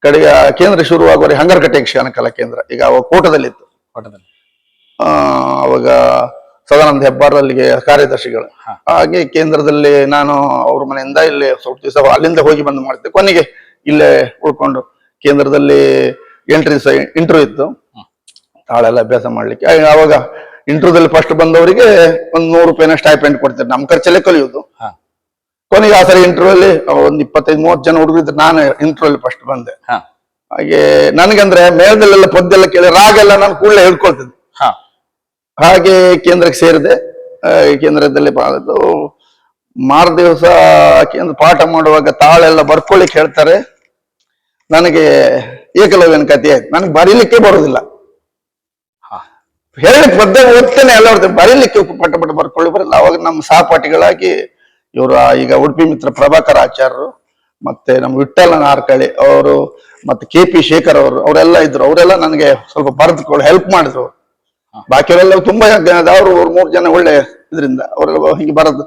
ಕಡೆಗೆ ಕೇಂದ್ರ ಶುರುವಾಗೋರಿ ಹಂಗರ್ಕಟ್ಟೆ ಯಕ್ಷಗಾನ ಕಲಾ ಕೇಂದ್ರ. ಈಗ ಅವಾಗ ಕೋಟದಲ್ಲಿತ್ತು. ಕೋಟದಲ್ಲಿ. ಆ, ಅವಾಗ ಸದಾನಂದ ಹೆಬ್ಬಾರ್ ಅಲ್ಲಿಗೆ ಕಾರ್ಯದರ್ಶಿಗಳು ಹಾಗೆ ಕೇಂದ್ರದಲ್ಲಿ ನಾನು ಅವ್ರ ಮನೆಯಿಂದ ಇಲ್ಲಿ ಸ್ವಲ್ಪ ದಿವಸ ಅಲ್ಲಿಂದ ಹೋಗಿ ಬಂದು ಮಾಡಿದ್ದೆ ಕೊನೆಗೆ ಇಲ್ಲೇ ಉಳ್ಕೊಂಡು ಕೇಂದ್ರದಲ್ಲಿ ಎಂಟ್ರಿ ದಿವಸ ಇಂಟರ್ವ್ಯೂ ಇತ್ತು. ತಾಳೆಲ್ಲ ಅಭ್ಯಾಸ ಮಾಡ್ಲಿಕ್ಕೆ. ಅವಾಗ ಇಂಟರ್ವ್ಯೂದಲ್ಲಿ ಫಸ್ಟ್ ಬಂದವರಿಗೆ ಒಂದ್ ನೂರು ರೂಪಾಯಿನ ಸ್ಟೈಪೆಂಟ್ ಕೊಡ್ತಾರೆ ನಮ್ಮ ಖರ್ಚಲ್ಲೇ ಕಲಿಯೋದು. ಕೊನೆಗೆ ಆ ಸರಿ ಇಂಟರ್ವ್ಯೂ ಅಲ್ಲಿ ಒಂದ್ ಇಪ್ಪತ್ತೈದು ಮೂವತ್ತು ಜನ ಹುಡುಗರಿದ್ರೆ ನಾನು ಇಂಟರ್ವ್ಯೂ ಅಲ್ಲಿ ಫಸ್ಟ್ ಬಂದೆ. ಹಾಗೆ ನನಗಂದ್ರೆ ಮೇಳದಲ್ಲೆಲ್ಲ ಪದ್ಯೆಲ್ಲ ಕೇಳಿ ರಾಗೆಲ್ಲ ನಾನು ಕೂಡಲೇ ಹೇಳ್ಕೊಳ್ತಿದ್ದೆ. ಹಾಗೆ ಕೇಂದ್ರಕ್ಕೆ ಸೇರಿದೆ ಕೇಂದ್ರದಲ್ಲಿ ಬಂದು ಮಾರ ದಿವಸ ಕೇಂದ್ರ ಪಾಠ ಮಾಡುವಾಗ ತಾಳೆಲ್ಲ ಬರ್ಕೊಳ್ಳಿಕ್ ಹೇಳ್ತಾರೆ ನನಗೆ ಏಕಲವ್ಯನ ಕಥೆ ಆಯ್ತು ನನಗೆ ಬರೀಲಿಕ್ಕೆ ಬರೋದಿಲ್ಲ. ಹೇಳಲಿಕ್ಕೆ ಪದ್ಯ ಓದ್ತಾನೆ ಎಲ್ಲ ಬರಿಲಿಕ್ಕೆ ಬರೀಲಿಕ್ಕೆ ಪಟ್ಟ ಪಟ್ಟ ಬರ್ಕೊಳ್ಳಿ ಬರಲ್ಲ. ಅವಾಗ ನಮ್ಮ ಸಹಪಾಠಿಗಳಾಗಿ ಇವರು ಈಗ ಉಡುಪಿ ಮಿತ್ರ ಪ್ರಭಾಕರ್ ಆಚಾರ್ಯರು ಮತ್ತೆ ನಮ್ಮ ವಿಠಲ ನಾರ್ಕಳಿ ಅವರು ಮತ್ತೆ ಕೆ ಪಿ ಶೇಖರ್ ಅವರು ಅವರೆಲ್ಲ ಇದ್ರು. ಅವರೆಲ್ಲ ನನಗೆ ಸ್ವಲ್ಪ ಬರೆದುಕೊಳ್ಳಿ ಹೆಲ್ಪ್ ಮಾಡಿದ್ರು. ಬಾಕಿಯವರೆಲ್ಲ ತುಂಬಾ ಅವರು ಮೂರು ಜನ ಒಳ್ಳೆ ಇದರಿಂದ ಅವರೆಲ್ಲ ಹಿಂಗೆ ಬರದು.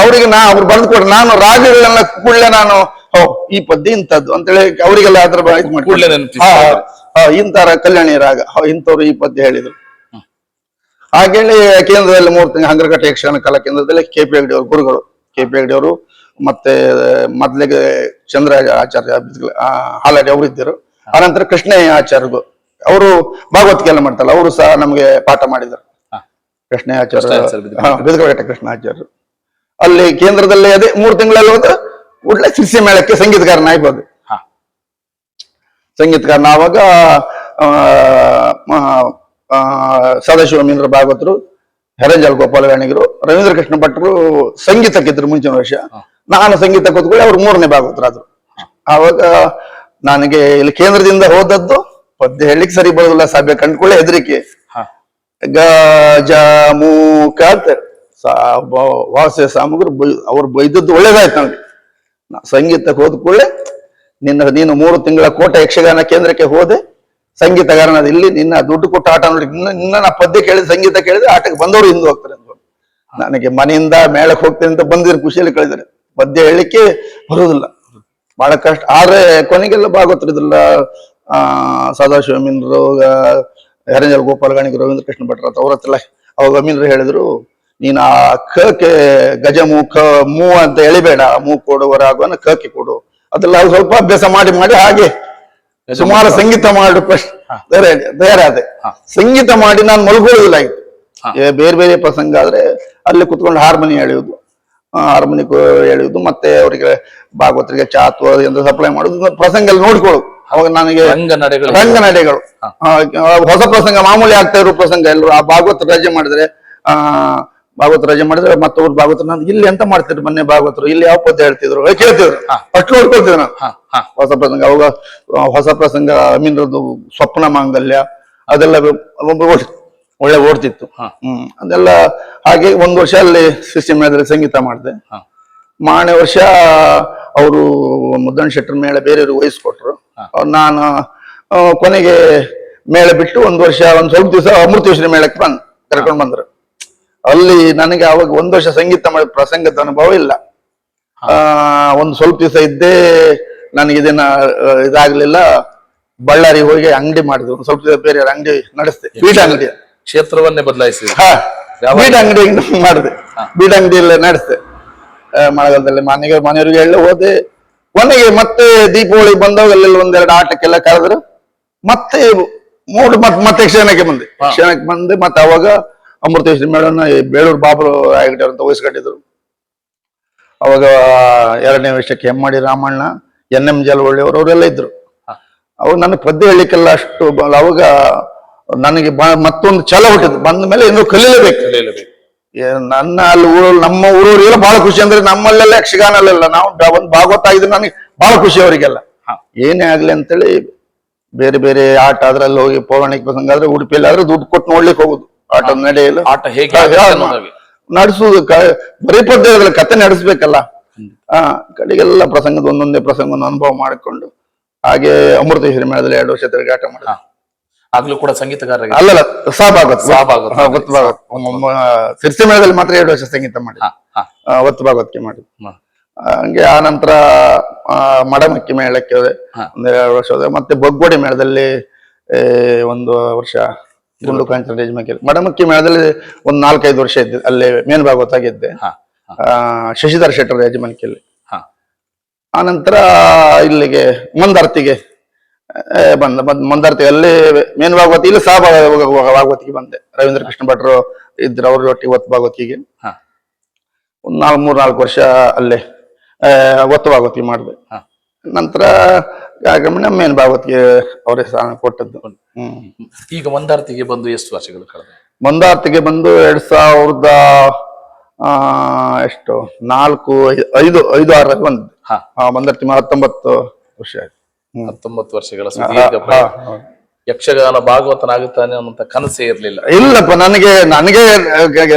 ಅವರಿಗೆ ನಾ ಅವ್ರು ಬರೆದು ಕೊಡ್ರಿ ನಾನು ರಾಗಗಳನ್ನ ಕೂಡಲೇ ನಾನು ಓ ಈ ಪದ್ಯ ಇಂಥದ್ದು ಅಂತೇಳಿ ಅವರಿಗೆಲ್ಲ ಅದ್ರ ಇಂತರ ಕಲ್ಯಾಣಿ ರಾಗ ಇಂಥವ್ರು ಈ ಪದ್ಯ ಹೇಳಿದ್ರು. ಹಾಗೇಳಿ ಕೇಂದ್ರದಲ್ಲಿ ಮೂರು ತಿಂಗಳು ಹಂಗರಘಟ್ಟ ಯಕ್ಷಗಾನ ಕಲಾ ಕೇಂದ್ರದಲ್ಲಿ ಕೆ ಪಿ ಹೆಗ್ಡೆ ಅವರು ಗುರುಗಳು. ಕೆ ಪಿ ಹೆಗ್ಡೆ ಅವರು ಮತ್ತೆ ಮೊದ್ಲಿಗೆ ಚಂದ್ರ ಆಚಾರ್ಯ ಹಾಲಾಡಿ ಅವರು ಇದ್ದರು. ಆನಂತರ ಕೃಷ್ಣಯ್ಯ ಆಚಾರ್ಯರು. ಅವರು ಭಾಗವತಿಕೆಲ್ಲ ಮಾಡ್ತಾರಲ್ಲ ಅವರು ಸಹ ನಮಗೆ ಪಾಠ ಮಾಡಿದರು. ಹಾ. ಕೃಷ್ಣಯ್ಯ ಆಚಾರ್ಯ ಬಿದ್ಗಲಘಟ್ಟ ಕೃಷ್ಣ ಆಚಾರ್ಯರು. ಅಲ್ಲಿ ಕೇಂದ್ರದಲ್ಲಿ ಅದೇ ಮೂರು ತಿಂಗಳಲ್ಲಿ ಹೋದ ಒಳ್ಳೆ ಸಿರ್ಸಿ ಮೇಳಕ್ಕೆ ಸಂಗೀತಗಾರನ ಆಗ್ಬೋದು ಹಾ. ಸಂಗೀತಗಾರನ ಆವಾಗ ಸದಾಶಿವ ಮೀಂದ್ರ ಭಾಗವತರು ಹೆರಂಜಲ್ ಗೋಪಾಲಗಾಣಿಗರು ರವೀಂದ್ರ ಕೃಷ್ಣ ಭಟ್ರು ಸಂಗೀತಕ್ಕಿದ್ರು ಮುಂಚಿನ ವರ್ಷ. ನಾನು ಸಂಗೀತ ಕೂತ್ಕೊಳ್ಳಿ ಅವ್ರು ಮೂರನೇ ಭಾಗವತರಾದ್ರು. ಆವಾಗ ನನಗೆ ಇಲ್ಲಿ ಕೇಂದ್ರದಿಂದ ಹೋದದ್ದು ಪದ್ಯ ಹೇಳಲಿಕ್ಕೆ ಸರಿ ಬರೋದಿಲ್ಲ ಸಭೆ ಕಂಡ್ಕೊಳ್ಳೆ ಹೆದರಿಕೆ. ಹಾ. ಗ ಜ ಮೂ ಕ ಅಂತ. ಸಾ- ಬ- ವಾಸೆ ಸಾಮಗ್ರಿ ಅವ್ರು ಬೈದದ್ದು ಒಳ್ಳೇದಾಯ್ತು ನನಗೆ. ಸಂಗೀತಕ್ಕೆ ಹೋದ ಕೂಡಲೇ ನಿನ್ನ ನೀನು ಮೂರು ತಿಂಗಳ ಕೋಟೆ ಯಕ್ಷಗಾನ ಕೇಂದ್ರಕ್ಕೆ ಹೋದೆ ಸಂಗೀತಗಾರನಾದ ಇಲ್ಲಿ ನಿನ್ನ ದುಡ್ಡು ಕೊಟ್ಟು ಆಟ ನೋಡಿ ನಿನ್ನ ನಾ ಪದ್ಯ ಕೇಳಿದ ಸಂಗೀತ ಕೇಳಿದ್ರೆ ಆಟಕ್ಕೆ ಬಂದವರು ಹಿಂದೆ ಹೋಗ್ತಾರೆ ಅಂತ ನನಗೆ ಮನೆಯಿಂದ ಮೇಳಕ್ಕೆ ಹೋಗ್ತೇನೆ ಅಂತ ಬಂದಿದ್ರೆ, ಖುಷಿಯಲ್ಲಿ ಕಳಿದ್ರೆ ಪದ್ಯ ಹೇಳಲಿಕ್ಕೆ ಬರುವುದಿಲ್ಲ. ಬಹಳ ಕಷ್ಟ. ಆದ್ರೆ ಕೊನೆಗೆಲ್ಲ ಭಾಗವತರಿದ್ರಲ್ಲ ಆ ಸದಾಶಿವ ಹರಂಜಲ್ ಗೋಪಾಲ ಗಾಣಿಗ ರವೀಂದ್ರ ಕೃಷ್ಣ ಭಟ್ರ ಅವ್ರ ಹತ್ರ ಅವಾಗ ಅಮೀನ್ರು ಹೇಳಿದ್ರು, ನೀನ್ ಆ ಕಕ್ಕೆ ಮೂ ಕ ಮೂ ಅಂತ ಎಳಿಬೇಡ, ಮೂ ಕ ಕಕ್ಕೆ ಕೊಡು. ಅದೆಲ್ಲ ಸ್ವಲ್ಪ ಅಭ್ಯಾಸ ಮಾಡಿ ಮಾಡಿ ಹಾಗೆ ಸುಮಾರು ಸಂಗೀತ ಮಾಡಿ ಫಸ್ಟ್ ತಯಾರಾದೆ. ಸಂಗೀತ ಮಾಡಿ ನಾನು ಮಲ್ಕೊಳ್ಳೋದಿಲ್ಲ ಆಯ್ತು ಬೇರೆ ಬೇರೆ ಪ್ರಸಂಗ ಆದ್ರೆ ಅಲ್ಲಿ ಕುತ್ಕೊಂಡು ಹಾರ್ಮೋನಿ ಎಳೆಯುವುದು ಹಾರ್ಮೋನಿ ಎಳೆಯುವುದು ಮತ್ತೆ ಅವರಿಗೆ ಭಾಗವತರಿಗೆ ಚಾತು ಎಂದು ಸಪ್ಲೈ ಮಾಡುದು. ಪ್ರಸಂಗ ನೋಡ್ಕೊಳ್ಳೋದು ಅವಾಗ ನನಗೆ ರಂಗ ನಡೆಗಳು. ರಂಗ ನಡೆಗಳು. ಹಾ. ಹೊಸ ಪ್ರಸಂಗ ಮಾಮೂಲಿ ಆಗ್ತಾ ಇರೋ ಪ್ರಸಂಗ ಎಲ್ಲರೂ ಆ ಭಾಗವತ ರಜೆ ಮಾಡಿದ್ರೆ ಆ ಭಾಗವತ ರಜೆ ಮಾಡಿದ್ರೆ ಮತ್ತೊಬ್ರು ಭಾಗವತ ನಾನು ಇಲ್ಲಿ ಎಂತ ಮಾಡ್ತಿದ್ರು ಮೊನ್ನೆ ಭಾಗವತರು? ಇಲ್ಲಿ ಯಾವ ಪದ್ಯ ಹೇಳ್ತಿದ್ರು? ಕೇಳ್ತಿದ್ರು. ಅಷ್ಟು ನೋಡ್ಕೊಳ್ತಿದ್ರು ನಾನು. ಹಾ ಹಾ. ಹೊಸ ಪ್ರಸಂಗ ಅವಾಗ ಹೊಸ ಪ್ರಸಂಗ ಅಮೀನ್ರದ್ದು ಸ್ವಪ್ನ ಮಾಂಗಲ್ಯ ಅದೆಲ್ಲ ಒಳ್ಳೆ- ಓಡ್ತಿತ್ತು. ಹ್ಮ್. ಅದೆಲ್ಲ ಹಾಗೆ ಒಂದು ವರ್ಷ ಅಲ್ಲಿ ಸಿಸ್ಟಮ್ ಮೇಳದಲ್ಲಿ ಸಂಗೀತ ಮಾಡಿದೆ. ಮಾರನೇ ವರ್ಷ ಅವರು ಮುದ್ದಣ್ಣ ಶೆಟ್ಟರ್ ಮೇಳ ಬೇರೆಯವ್ರಿಗೆ ವಹಿಸ್ಕೊಟ್ರು. ನಾನು ಕೊನೆಗೆ ಮೇಳ ಬಿಟ್ಟು ಒಂದು ವರ್ಷ ಒಂದ್ ಸ್ವಲ್ಪ ದಿವಸ ಅಮೃತೇಶ್ವರಿ ಮೇಳಕ್ಕೆ ಬಂದ್ ಕರ್ಕೊಂಡು ಬಂದ್ರು. ಅಲ್ಲಿ ನನಗೆ ಅವಾಗ ಒಂದು ವರ್ಷ ಸಂಗೀತ ಮಾಡಿದ ಪ್ರಸಂಗದ ಅನುಭವ ಇಲ್ಲ. ಆ ಒಂದು ಸ್ವಲ್ಪ ದಿವಸ ಇದ್ದೇ ನನಗೆ ಇದನ್ನ ಇದಾಗ್ಲಿಲ್ಲ. ಬಳ್ಳಾರಿ ಹೋಗಿ ಅಂಗಡಿ ಮಾಡಿದ್ರು. ಒಂದು ಸ್ವಲ್ಪ ದಿವಸ ಬೇರೆ ಅಂಗಡಿ ನಡೆಸ್ದೆ. ಬೀಡ ಅಂಗಡಿ. ಕ್ಷೇತ್ರವನ್ನೇ ಬದಲಾಯಿಸಿ. ಬೀಡ ಅಂಗಡಿ ಮಾಡಿದೆ. ಬೀಡ ಅಂಗಡಿ ಎಲ್ಲ ನಡೆಸ್ದೆ ಮಳೆಗಾಲದಲ್ಲಿ ಮನೆಗೆ ಮನೆಯವರಿಗೆ ಹೇಳಿ ಹೋದೆ. ಕೊನೆಗೆ ಮತ್ತೆ ದೀಪಾವಳಿ ಬಂದಾಗ ಅಲ್ಲೆಲ್ಲ ಒಂದೆರಡು ಆಟಕ್ಕೆಲ್ಲ ಕರೆದ್ರು. ಮತ್ತೆ ಮೂಡ್ ಮತ್ತೆ ಮತ್ತೆ ಕ್ಷಣಕ್ಕೆ ಬಂದೆ. ಕ್ಷಣಕ್ಕೆ ಬಂದೆ. ಮತ್ತೆ ಅವಾಗ ಅಮೃತೇಶ್ವರಿ ಮೇಡಮ್ನ ಈ ಬೇಳೂರು ಬಾಬು ರಾಯಗಡೆ ಅಂತ ವಹಿಸ್ಕೊಂಡಿದ್ರು. ಅವಾಗ ಎರಡನೇ ವರ್ಷಕ್ಕೆ ಹೆಮ್ಮಾಡಿ ರಾಮಣ್ಣ ಎನ್ ಎಂ ಜಲವಳ್ಳಿ ಅವರೆಲ್ಲ ಇದ್ರು. ಅವಾಗ ನನಗೆ ಪದ್ಯ ಹೇಳಲಿಕ್ಕೆಲ್ಲ ಅಷ್ಟು ಅವಾಗ ನನಗೆ ಬ- ಮತ್ತೊಂದು ಛಲ ಹುಟ್ಟಿದ್ರು ಬಂದ ಮೇಲೆ ಇನ್ನೂ ಕಲೀಲೇಬೇಕು. ಕಲೀಲೇಬೇಕು. ನನ್ನ ಅಲ್ಲಿ ಊರಲ್ಲಿ ನಮ್ಮ ಊರವರಿಗೆಲ್ಲ ಬಹಳ ಖುಷಿ ಅಂದ್ರೆ ನಮ್ಮಲ್ಲೆಲ್ಲ ಯಕ್ಷಗಾನಲ್ಲೆಲ್ಲ ನಾವು ಒಂದು ಭಾಗವತ ಆಗಿದ್ರೆ ನನಗೆ ಬಹಳ ಖುಷಿ ಅವರಿಗೆಲ್ಲ. ಏನೇ ಆಗ್ಲಿ ಅಂತೇಳಿ ಬೇರೆ ಬೇರೆ ಆಟ ಅದ್ರಲ್ಲಿ ಹೋಗಿ ಪೌರಾಣಿಕ ಪ್ರಸಂಗ ಆದ್ರೆ ಉಡುಪಿಯಲ್ಲಿ ಆದ್ರೆ ದುಡ್ಡು ಕೊಟ್ಟು ನೋಡ್ಲಿಕ್ಕೆ ಹೋಗುದು. ಆಟ ನಡೆಯಲು? ಆಟ ಹೇಗೆ. ನಡೆಸುವುದು ಬರೀ ಪದ್ಯಗಳ ಕತೆ ನಡೆಸ್ಬೇಕಲ್ಲ? ಆ ಕಡೆಗೆಲ್ಲ ಪ್ರಸಂಗದ ಒಂದೊಂದೇ ಪ್ರಸಂಗವನ್ನು ಅನುಭವ ಮಾಡಿಕೊಂಡು ಹಾಗೆ ಅಮೃತೇಶ್ವರಿ ಮೇಳದಲ್ಲಿ ಎರಡು ವರ್ಷ ತಿರುಗಾಟ ಆಟ ಮಾಡ ಆಗ್ಲೂ ಕೂಡ ಸಂಗೀತಗಾರ ಅಲ್ಲಲ್ಲ ಸಾಬಾಗತ್ ಸಾಬಾಗತ್. ಒತ್ತು ಭಾಗವತ್ ಸಿರ್ಸಿ ಮೇಳದಲ್ಲಿ ಮಾತ್ರ ಎರಡು ವರ್ಷ ಸಂಗೀತ ಮಾಡಿ ಒತ್ತು ಭಾಗವತ್ಗೆ ಮಾಡಿ ಹಂಗೆ ಆ ನಂತರ ಮಡಮಕ್ಕಿ ಮೇಳಕ್ಕೆ ಹೋದೆ. ಒಂದು ಎರಡು ವರ್ಷ ಹೋದೆ. ಮತ್ತೆ ಬೊಗ್ಗೋಡಿ ಮೇಳದಲ್ಲಿ ಒಂದು ವರ್ಷ ಗುಂಡು ಕಾಂಚನ ಯಜಮಾನಿಕೆ ಮಡಮಕ್ಕಿ ಮೇಳದಲ್ಲಿ ಒಂದ್ ನಾಲ್ಕೈದು ವರ್ಷ ಇದ್ದೆ ಅಲ್ಲಿ ಮೇನ್ ಭಾಗವತಾಗಿದ್ದೆ ಶಶಿಧರ್ ಶೆಟ್ಟರ್ ಯಜಮಾನಿಕೆಯಲ್ಲಿ. ಆ ನಂತರ ಇಲ್ಲಿಗೆ ಮಂದಾರ್ತಿಗೆ ಬಂದ ಬಂದ್ ಮಂದಾರ್ತಿ ಅಲ್ಲಿ ಮೇನ್ ಭಾಗವತಿ ಇಲ್ಲಿ ಸಹ ಭಾಗ- ಭಾಗವತಿಗೆ ಬಂದೆ. ರವೀಂದ್ರ ಕೃಷ್ಣ ಭಟ್ರು ಇದ್ರು ಅವ್ರ ಒಟ್ಟಿಗೆ ಒತ್ತು ಭಾಗವತಿಗೆ. ಒಂದ್ ಒಂದು ನಾಲ್ಕು ಮೂರ್ ನಾಲ್ಕು ವರ್ಷ ಅಲ್ಲೇ ಒತ್ತು ಭಾಗವತಿ ಮಾಡಿದೆ. ನಂತರ ಆಗಮನ ಮೇನ್ ಭಾಗವತ್ಗೆ ಅವರೇ ಸ್ಥಾನ ಕೊಟ್ಟದ್ದು. ಹ್ಮ್. ಈಗ ಮಂದಾರ್ತಿಗೆ ಬಂದು ಎಷ್ಟು ವರ್ಷಗಳು ಕಳೆದ? ಮಂದಾರ್ತಿಗೆ ಬಂದು ಎರಡ್ ಸಾವಿರದ ಆ ಎಷ್ಟು ನಾಲ್ಕು ಐ- ಐದು ಐದು ಆರ ಬಂದ್ ಹಾ. ಮಂದಾರ್ತಿ ಹತ್ತೊಂಬತ್ತು ವರ್ಷ ಆಯ್ತು. ಹತ್ತೊಂಬತ್ತು ವರ್ಷಗಳ ಸುದೀರ್ಘ ಹಾ, ಪ್ರಯಾಣ. ಹಾ. ಯಕ್ಷಗಾನ ಭಾಗವತನಾಗುತ್ತಾನೆ ಅನ್ನುವಂತ ಕನಸೇ ಇರಲಿಲ್ಲ ಇಲ್ಲಪ್ಪ ನನಗೆ ನನಗೆ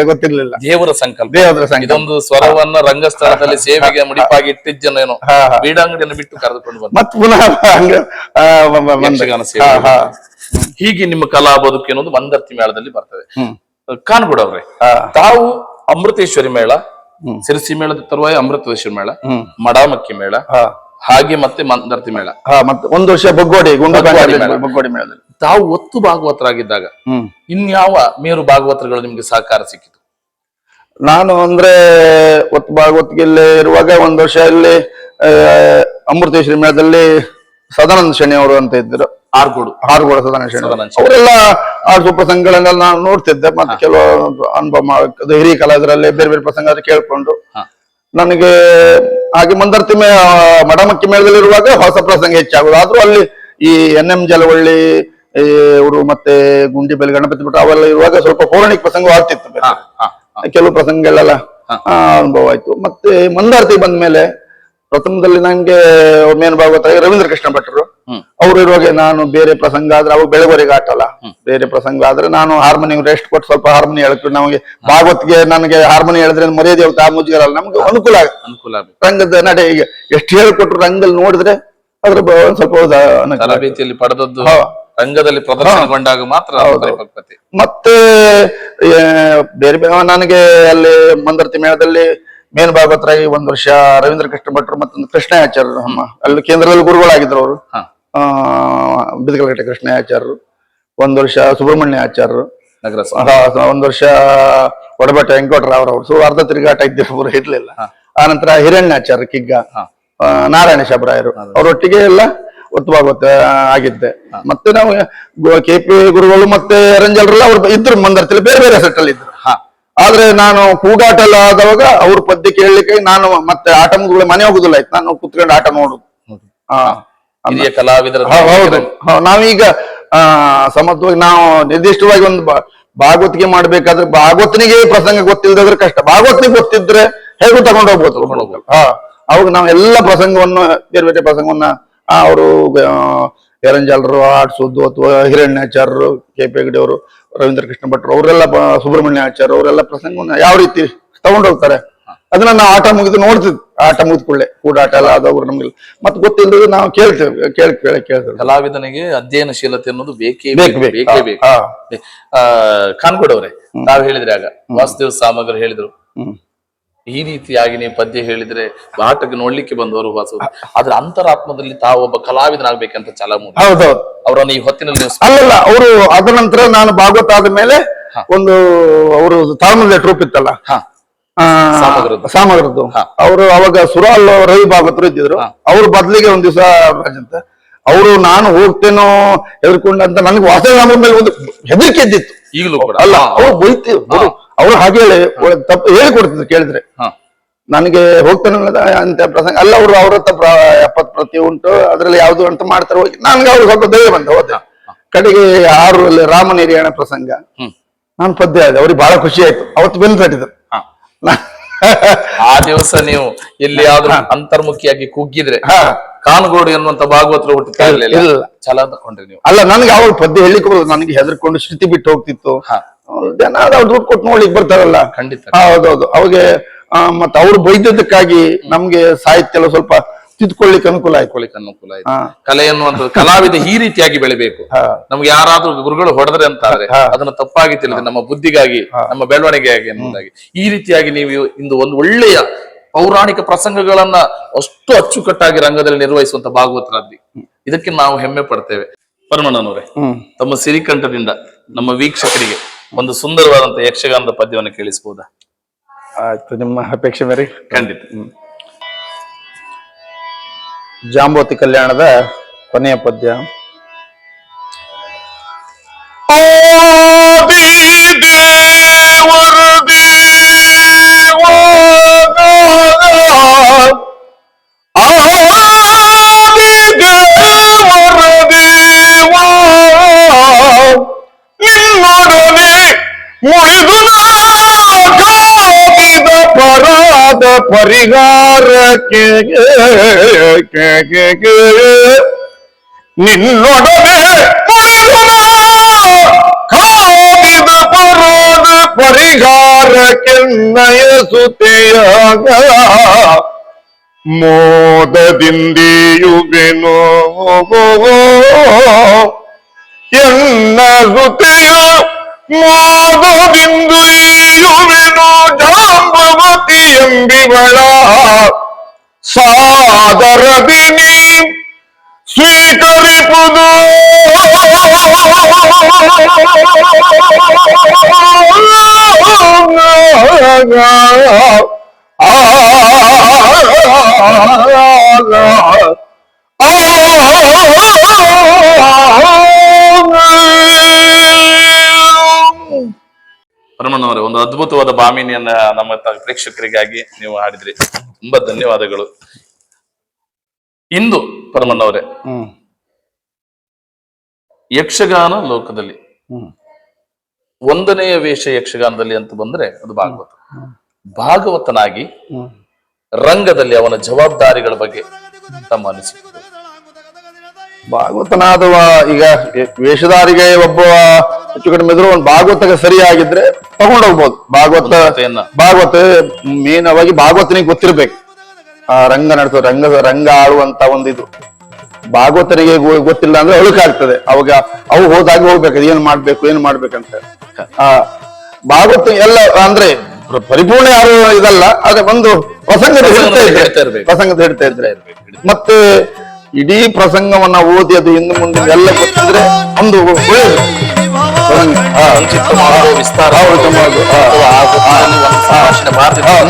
ಗೊತ್ತಿರ್ಲಿಲ್ಲ ದೇವರ ಸಂಕಲ್ಪ ದೇವರ ಸಂಕಲ್ಪ. ಇದೊಂದು ಸ್ವರವನ್ನ ರಂಗಸ್ಥಳದಲ್ಲಿ ಸೇವೆಗೆ ಮುಡಿಪಾಗಿ ಇಟ್ಟಿದ್ದೇನೇನೋ. ಬೀಡಾಂಗಡಿಯನ್ನು ಬಿಟ್ಟು ಕರೆದುಕೊಂಡು ಬಂದ ಮತ್ ಪುನಃ. ಯಕ್ಷಗಾನ ಸೇವೆ. ಹೀಗೆ ನಿಮ್ಮ ಕಲಾ ಬದುಕು ಅನ್ನೋದು ಮಂದರ್ತಿ ಮೇಳದಲ್ಲಿ ಬರ್ತದೆ. ಕಾನ್ಗುಡ್ ಅವ್ರೆ ತಾವು ಅಮೃತೇಶ್ವರಿ ಮೇಳ ಸಿರಿಸಿ ಮೇಳದ ತರುವಾಯ ಅಮೃತೇಶ್ವರಿ ಮೇಳ. ಮಡಾಮಕ್ಕಿ ಮೇಳ ಹಾ, ಹಾಗೆ ಮತ್ತೆ ಮಂದರ್ತಿ ಮೇಳ. ಹಾ, ಮತ್ತೆ ಒಂದು ವರ್ಷ ಬೊಗ್ಗೋಡಿ ಗುಂಡು ಬೊಗ್ಗೋಡಿ. ಮೇಳದಲ್ಲಿ ತಾವು ಒತ್ತು ಭಾಗವತರಾಗಿದ್ದಾಗ ಇನ್ಯಾವ ಮೇರು ಭಾಗವತರುಗಳು ನಿಮ್ಗೆ ಸಹಕಾರ ಸಿಕ್ಕಿತು? ನಾನು ಅಂದ್ರೆ ಒತ್ತು ಭಾಗವತ್ಗೆ ಇಲ್ಲಿ ಇರುವಾಗ ಒಂದು ವರ್ಷ ಇಲ್ಲಿ ಆ, ಅಮೃತೇಶ್ವರಿ ಮೇಳದಲ್ಲಿ ಸದಾನಂದ ಶನಿ ಅವರು ಅಂತ ಇದ್ರು ಆರ್ಗೋಡು. ಆರ್ಗೋಡು ಸದಾನಂದ ಶೆಣೈ. ಅವರೆಲ್ಲ ಆಡು ಪ್ರಸಂಗಗಳನ್ನೆಲ್ಲ ನಾನು ನೋಡ್ತಿದ್ದೆ. ಮತ್ತೆ ಕೆಲವು ಅನುಭವ ಹಿರಿಯ ಕಲಾವಿದರಲ್ಲಿ ಬೇರೆ ಬೇರೆ ಪ್ರಸಂಗ ಕೇಳ್ಕೊಂಡು. ನನಗೆ ಹಾಗೆ ಮಂದರ್ತಿ ಮೇ ಮಡಮಕ್ಕಿ ಮೇಳದಲ್ಲಿ ಇರುವಾಗ ಹೊಸ ಪ್ರಸಂಗ ಹೆಚ್ಚಾಗುದು ಆದ್ರೂ ಅಲ್ಲಿ ಈ ಎನ್ ಎಂ ಜಲವಳ್ಳಿ ಇವರು ಮತ್ತೆ ಗುಂಡಿ ಬೆಲೆ ಗಣಪತಿ ಬಿಟ್ಟು ಅವೆಲ್ಲ ಇರುವಾಗ ಸ್ವಲ್ಪ ಪೌರಾಣಿಕ ಪ್ರಸಂಗ ಆಗ್ತಿತ್ತು. ಕೆಲವು ಪ್ರಸಂಗಗಳೆಲ್ಲ ಅನುಭವ ಆಯ್ತು ಮತ್ತೆ ಮಂದಾರ್ತಿ ಬಂದ ಮೇಲೆ ಪ್ರಥಮದಲ್ಲಿ ನಂಗೆ ಮೇನ್ ಭಾಗವತ ರವೀಂದ್ರ ಕೃಷ್ಣ ಭಟ್ರು. ಅವ್ರು ಇರುವಾಗ ನಾನು ಬೇರೆ ಪ್ರಸಂಗ ಆದ್ರೆ ಅವಾಗ ಬೆಳವರೆಗೆ ಆಟಲ್ಲ. ಬೇರೆ ಪ್ರಸಂಗ ಆದ್ರೆ ನಾನು ಹಾರ್ಮೋನಿಯಂ ರೆಸ್ಟ್ ಕೊಟ್ಟು ಸ್ವಲ್ಪ ಹಾರ್ಮೋನಿ ಹೇಳ್ಕೊಂಡು ನಮಗೆ ಭಾಗವತ್ಗೆ ನನಗೆ ಹಾರ್ಮೋನಿ ಹೇಳಿದ್ರೆ ಮರ್ಯಾದೆ ಆ ಮುಜುಗರಲ್ಲ ನಮ್ಗೆ ಅನುಕೂಲ ಆಗ ಅನುಕೂಲ ರಂಗದ ನಡೆ ಈಗ ಎಷ್ಟು ಹೇಳಿಕೊಟ್ರು ರಂಗದಲ್ಲಿ ನೋಡಿದ್ರೆ ಅದ್ರ ಒಂದ್ ಸ್ವಲ್ಪ. ತರಬೇತಿಯಲ್ಲಿ ಪಡೆದದ್ದು ರಂಗದಲ್ಲಿ ಪ್ರದರ್ಶನಗೊಂಡಾಗ ಮಾತ್ರ ಮತ್ತೆ ಬೇರೆ ಬೇರೆ ನನಗೆ ಅಲ್ಲಿ ಮಂದರ್ತಿ ಮೇಳದಲ್ಲಿ ಮೇನ್ ಭಾಗವತರಾಗಿ ಒಂದ್ ವರ್ಷ ರವೀಂದ್ರ ಕೃಷ್ಣ ಭಟ್ರು ಮತ್ತೊಂದು ಕೃಷ್ಣಾಚಾರ್ಯರು ನಮ್ಮ ಅಲ್ಲಿ ಕೇಂದ್ರದಲ್ಲಿ ಗುರುಗಳಾಗಿದ್ರು ಅವರು. ಹಾ ಕೃಷ್ಣ ಆಚಾರ್ಯರು ಒಂದು ವರ್ಷ ಸುಬ್ರಹ್ಮಣ್ಯ ಆಚಾರ್ಯರು ಒಂದ್ ವರ್ಷ ಒಡಬಟ್ಟೆ ವೆಂಕಟರಾವ್ ಅವರು ಸೊ ಅರ್ಧ ತಿರುಗಾಟ ಇದ್ದಿರಬಹುದು ಇರ್ಲಿಲ್ಲ. ಆನಂತರ ಹಿರಣ್ಯಾಚಾರ್ಯ ಕಿಗ್ಗ ನಾರಾಯಣ ಶಬರಾಯರು ಅವರೊಟ್ಟಿಗೆ ಎಲ್ಲ ಒತ್ತು ಭಾಗವತ ಆಗಿದ್ದೆ ಮತ್ತೆ ನಾವು ಕೆ ಪಿ ಗುರುಗಳು ಮತ್ತೆ ರಂಜಲ್ರೆಲ್ಲ ಅವ್ರು ಇದ್ರು ಮಂದರ್ತಲ್ಲಿ ಬೇರೆ ಬೇರೆ ಸೆಟ್ ಅಲ್ಲಿ ಇದ್ರು. ಹಾ. ಆದ್ರೆ ನಾನು ಕೂಗಾಟ ಎಲ್ಲ ಆದವಾಗ ಅವ್ರ ಪದ್ಯ ಕೇಳಲಿಕ್ಕೆ ನಾನು ಮತ್ತೆ ಆಟ ಮುಗಿದ ಮನೆ ಹೋಗುದಿಲ್ಲ ಆಯ್ತು. ನಾನು ಕುತ್ಕೊಂಡು ಆಟ ನೋಡುದು. ಹಾ. ಹಿರಿಯ ಕಲಾವಿದರ ಹೌದು. ನಾವೀಗ ಆ ಸಮತ್ವವಾಗಿ ನಾವು ನಿರ್ದಿಷ್ಟವಾಗಿ ಒಂದು ಭಾಗವತಿಗೆ ಮಾಡ್ಬೇಕಾದ್ರೆ ಭಾಗವತನಿಗೆ ಪ್ರಸಂಗ ಗೊತ್ತಿಲ್ಲದ್ರೆ ಕಷ್ಟ. ಭಾಗವತನಿಗೆ ಗೊತ್ತಿದ್ರೆ ಹೇಗೂ ತಗೊಂಡು ಹೋಗ್ಬೋದು. ಹಾ ಅವಾಗ ನಾವು ಎಲ್ಲ ಪ್ರಸಂಗವನ್ನು ಬೇರೆ ಬೇರೆ ಪ್ರಸಂಗವನ್ನ ಅವರು ಎರಂಜಾಲರು ಆಡ್ಸೋದು ಅಥವಾ ಹಿರಣ್ಯಾಚಾರ್ಯರು ಕೆ. ಪಿ. ಹೆಗ್ಡೆ ಅವರು ರವೀಂದ್ರ ಕೃಷ್ಣ ಭಟ್ರು ಅವರೆಲ್ಲ ಸುಬ್ರಹ್ಮಣ್ಯ ಆಚಾರ್ಯ ಅವರೆಲ್ಲ ಪ್ರಸಂಗವನ್ನ ಯಾವ ರೀತಿ ತಗೊಂಡು ಹೋಗ್ತಾರೆ? ಅದನ್ನ ನಾವು ಆಟ ಮುಗಿದು ನೋಡ್ತಿದ್ವಿ. ಆಟ ಮುಗಿದ್ಕೊಳ್ಳೆ ಕೂಡಾಟ ಎಲ್ಲ ಆದವ್ರು ನಮ್ಗೆ ಮತ್ತೆ ಗೊತ್ತಿಲ್ಲದ್ರೆ ನಾವು ಕೇಳ್ತೇವೆ ಕೇಳ್ ಕೇಳಿ ಕೇಳ್ತೇವೆ. ಕಲಾವಿದನಿಗೆ ಅಧ್ಯಯನಶೀಲತೆ ಅನ್ನೋದು ಬೇಕೇ ಬೇಕು, ಬೇಕು ಬೇಕು. ಅವರೇ ತಾವ್ ಹೇಳಿದ್ರೆ ಆಗ ವಾಸುದೇವ್ ಸಾಮಗ್ರಿ ಹೇಳಿದ್ರು. ಈ ರೀತಿಯಾಗಿ ನೀವು ಪದ್ಯ ಹೇಳಿದ್ರೆ ಆಟಕ್ಕೆ ನೋಡ್ಲಿಕ್ಕೆ ಬಂದವರು ವಾಸು. ಆದ್ರೆ ಅಂತರಾತ್ಮದಲ್ಲಿ ತಾವು ಒಬ್ಬ ಕಲಾವಿದನಾಗ್ಬೇಕಂತ ಛಲ ಹೌದೌದು. ಅವರನ್ನು ಈ ಹೊತ್ತಿನಲ್ಲಿ ಅಲ್ಲ ಅಲ್ಲಲ್ಲ ಅವರು ಅದ ನಂತರ ನಾನು ಭಾಗವತ ಆದ ಮೇಲೆ ಒಂದು ಅವರು ತಾಳ್ಮದ ಟ್ರೂಪ್ ಇತ್ತಲ್ಲ ಸಾಮಗ್ರದ್ದು. ಅವರು ಅವಾಗ ಸುರಾಲ್ ರವಿ ಭಾಗವತರು ಇದ್ದಿದ್ರು. ಅವ್ರ ಬದ್ಲಿಗೆ ಒಂದ್ ದಿವಸ ಅಂತ ಅವರು ನಾನು ಹೋಗ್ತೇನೋ ಹೆದರ್ಕೊಂಡಂತ ನನ್ಗೆ ವಾಸನ ಮೇಲೆ ಒಂದು ಹೆದರಿಕೆ ಇದ್ದಿತ್ತು. ಈಗಲೂ ಕೂಡ. ಅಲ್ಲ ಅವ್ರು ಬೈತಿ ಅವ್ರು ಹಾಗೆ ಹೇಳಿ ತಪ್ಪು ಹೇಳಿಕೊಡ್ತಿದ್ರು ಕೇಳಿದ್ರೆ. ನನಗೆ ಹೋಗ್ತಾನೆ ಅಂತ ಪ್ರಸಂಗ. ಅಲ್ಲ ಅವರು ಅವ್ರ ಹತ್ರ ಎಪ್ಪತ್ ಪ್ರತಿ ಉಂಟು ಅದ್ರಲ್ಲಿ ಯಾವ್ದು ಅಂತ ಮಾಡ್ತಾರೆ ಹೋಗಿ. ನನ್ಗೆ ಅವ್ರು ಸ್ವಲ್ಪ ಧೈರ್ಯ ಬಂದ ಹೋದ. ಕಡೆಗೆ ಆರು ಅಲ್ಲಿ ರಾಮ ನಿರ್ಯಾಣ ಪ್ರಸಂಗ. ನಾನು ಪದ್ಯ ಆಯ್ತು ಅವ್ರಿಗೆ ಬಹಳ ಖುಷಿ ಆಯ್ತು. ಅವತ್ತು ಬೆನ್ನು ತಟ್ಟಿದ್ರು ಆ ದಿವಸ ನೀವು ಎಲ್ಲಿಯಾದ್ರೂ ಅಂತರ್ಮುಖಿಯಾಗಿ ಕುಗ್ಗಿದ್ರೆ. ಕಾನುಗೋಡು ಎನ್ನುವಂತ ಭಾಗವತರು ಹುಟ್ಟುತ್ತಾ ಇರ್ಲಿಲ್ಲ. ಛಲ ತಕೊಂಡ್ರಿ ನೀವು. ಅಲ್ಲ ನನಗೆ ಅವ್ರ ಪದ್ಯ ಹೇಳಿಕ್ ನನಗೆ ಹೆದರ್ಕೊಂಡು ಶ್ರುತಿ ಬಿಟ್ಟು ಹೋಗ್ತಿತ್ತು. ಜನ ಅವ್ರು ದುಡ್ಡು ಕೊಟ್ಟು ನೋಡ್ಲಿಕ್ ಬರ್ತಾರಲ್ಲ. ಖಂಡಿತ. ಹೌದೌದು. ಅವಾಗ ಮತ್ತೆ ಅವ್ರು ಬೈದದ್ದಕ್ಕಾಗಿ ನಮ್ಗೆ ಸಾಹಿತ್ಯ ಎಲ್ಲ ಸ್ವಲ್ಪ ತಿದ್ಕೊಳ್ಳಿಕ್ಕೆ ಅನುಕೂಲ ಆಯ್ತು. ತಿಳ್ಕೊಳ್ಳಿಕ್ಕೆ ಅನುಕೂಲ ಆಯ್ತು. ಹಾ. ಕಲೆ ಅನ್ನುವಂಥದ್ದು ಕಲಾವಿದ ಈ ರೀತಿಯಾಗಿ ಬೆಳಿಬೇಕು. ಹಾ. ನಮ್ಗೆ ಯಾರಾದ್ರೂ ಗುರುಗಳು ಹೊಡೆದ್ರೆ ಅಂತ ಆದ್ರೆ ಅದನ್ನ ತಪ್ಪಾಗಿ ತಿಳಿದ್ರೆ ನಮ್ಮ ಬುದ್ಧಿಗಾಗಿ ನಮ್ಮ ಬೆಳವಣಿಗೆಗಾಗಿ ಅನ್ನೋದಾಗಿ ಈ ರೀತಿಯಾಗಿ ನೀವು ಇಂದು ಒಂದು ಒಳ್ಳೆಯ ಪೌರಾಣಿಕ ಪ್ರಸಂಗಗಳನ್ನ ಅಷ್ಟು ಅಚ್ಚುಕಟ್ಟಾಗಿ ರಂಗದಲ್ಲಿ ನಿರ್ವಹಿಸುವಂತ ಭಾಗವತರಾದ್ರಿ ಇದಕ್ಕೆ ನಾವು ಹೆಮ್ಮೆ ಪಡ್ತೇವೆ. ಪರಮಣ್ಣನವರೇ ಹ್ಮ್. ತಮ್ಮ ಸಿರಿಕಂಠದಿಂದ ನಮ್ಮ ವೀಕ್ಷಕರಿಗೆ ಒಂದು ಸುಂದರವಾದಂತ ಯಕ್ಷಗಾನದ ಪದ್ಯವನ್ನು ಕೇಳಿಸಬಹುದಾ? ಆಯ್ತು ನಿಮ್ಮ ಅಪೇಕ್ಷೆ ಮೇರೆ. ಖಂಡಿತ. ಜಾಂಬೋತಿ ಕಲ್ಯಾಣದ ಕೊನೆಯ ಪದ್ಯ. ನಿನ್ನೊಡನೆ ಮುಳಿದು ಕಾಗಿದ ಪರಾದ ಪರಿಹಾರಕ್ಕೆ ನಿನ್ನೊಡನೆ ಮುಳಿದು ಕಾಗಿದ ಪರಾದ ಪರಿಹಾರಕ್ಕೆನ್ನಯಸುತೆಯಾಗ ಮೋದದಿಂದಿಯುವೆನೋ ಎನ್ನ ಸುತೆಯ ಮೋದದಿಂದು ಇಯುವೆನು ಜಾಂಬವತಿ ಎಂಬಿವಳ ಸಾದರದಿ ನೀ ಸ್ವೀಕರಿಪುದು ಪರಮಣ್ಣವರೇ ಒಂದು ಅದ್ಭುತವಾದ ಬಾಮಿನಿಯನ್ನ ನಮ್ಮ ಪ್ರೇಕ್ಷಕರಿಗಾಗಿ ನೀವು ಹಾಡಿದ್ರಿ. ತುಂಬಾ ಧನ್ಯವಾದಗಳು. ಇಂದು ಪರಮಣ್ಣವರೇ ಯಕ್ಷಗಾನ ಲೋಕದಲ್ಲಿ. ಒಂದನೆಯ ವೇಷ ಯಕ್ಷಗಾನದಲ್ಲಿ ಅಂತ ಬಂದ್ರೆ ಅದು ಭಾಗವತ. ಭಾಗವತನಾಗಿ ರಂಗದಲ್ಲಿ ಅವನ ಜವಾಬ್ದಾರಿಗಳ ಬಗ್ಗೆ ತಮ್ಮ ಅನಿಸಿಕೆ. ಭಾಗವತನಾದವ ಈಗ ವೇಷಧಾರಿಗೆ ಒಬ್ಬ ಹೆಚ್ಚು ಕಡಿಮೆ ಇದ್ರು ಒಂದು ಭಾಗವತಗ ಸರಿಯಾಗಿದ್ರೆ ತಗೊಂಡೋಗ್ಬೋದು. ಭಾಗವತ ಭಾಗವತ ಭಾಗವತ ಮೇನವಾಗಿ ಭಾಗವತನಿಗೆ ಗೊತ್ತಿರ್ಬೇಕು. ಆ ರಂಗ ನಡೆಸೋ ರಂಗ ರಂಗ ಆಡುವಂತ ಒಂದು ಇದು. ಭಾಗವತನಿಗೆ ಗೊತ್ತಿಲ್ಲ ಅಂದ್ರೆ ಅಳುಕಾಗ್ತದೆ. ಅವಾಗ ಅವು ಹೋದಾಗ ಹೋಗ್ಬೇಕು. ಏನ್ ಮಾಡ್ಬೇಕು ಏನ್ ಮಾಡ್ಬೇಕಂತ. ಆ ಭಾಗವತ ಎಲ್ಲ ಅಂದ್ರೆ ಪರಿಪೂರ್ಣ ಯಾರು ಇದಲ್ಲ ಆದ್ರೆ ಒಂದು ಪ್ರಸಂಗದ ಹಿಡ್ತಾ ಇದ್ರೆ. ಪ್ರಸಂಗದ ಹಿಡ್ತಾ ಇದ್ರೆ. ಮತ್ತೆ ಇಡೀ ಪ್ರಸಂಗವನ್ನ ಓದಿ ಅದು ಇನ್ನು ಮುಂದೆ ಎಲ್ಲ ಗೊತ್ತಿದ್ರೆ ಒಂದು ಒಳ್ಳೆಯದು ವಿಸ್ತಾರ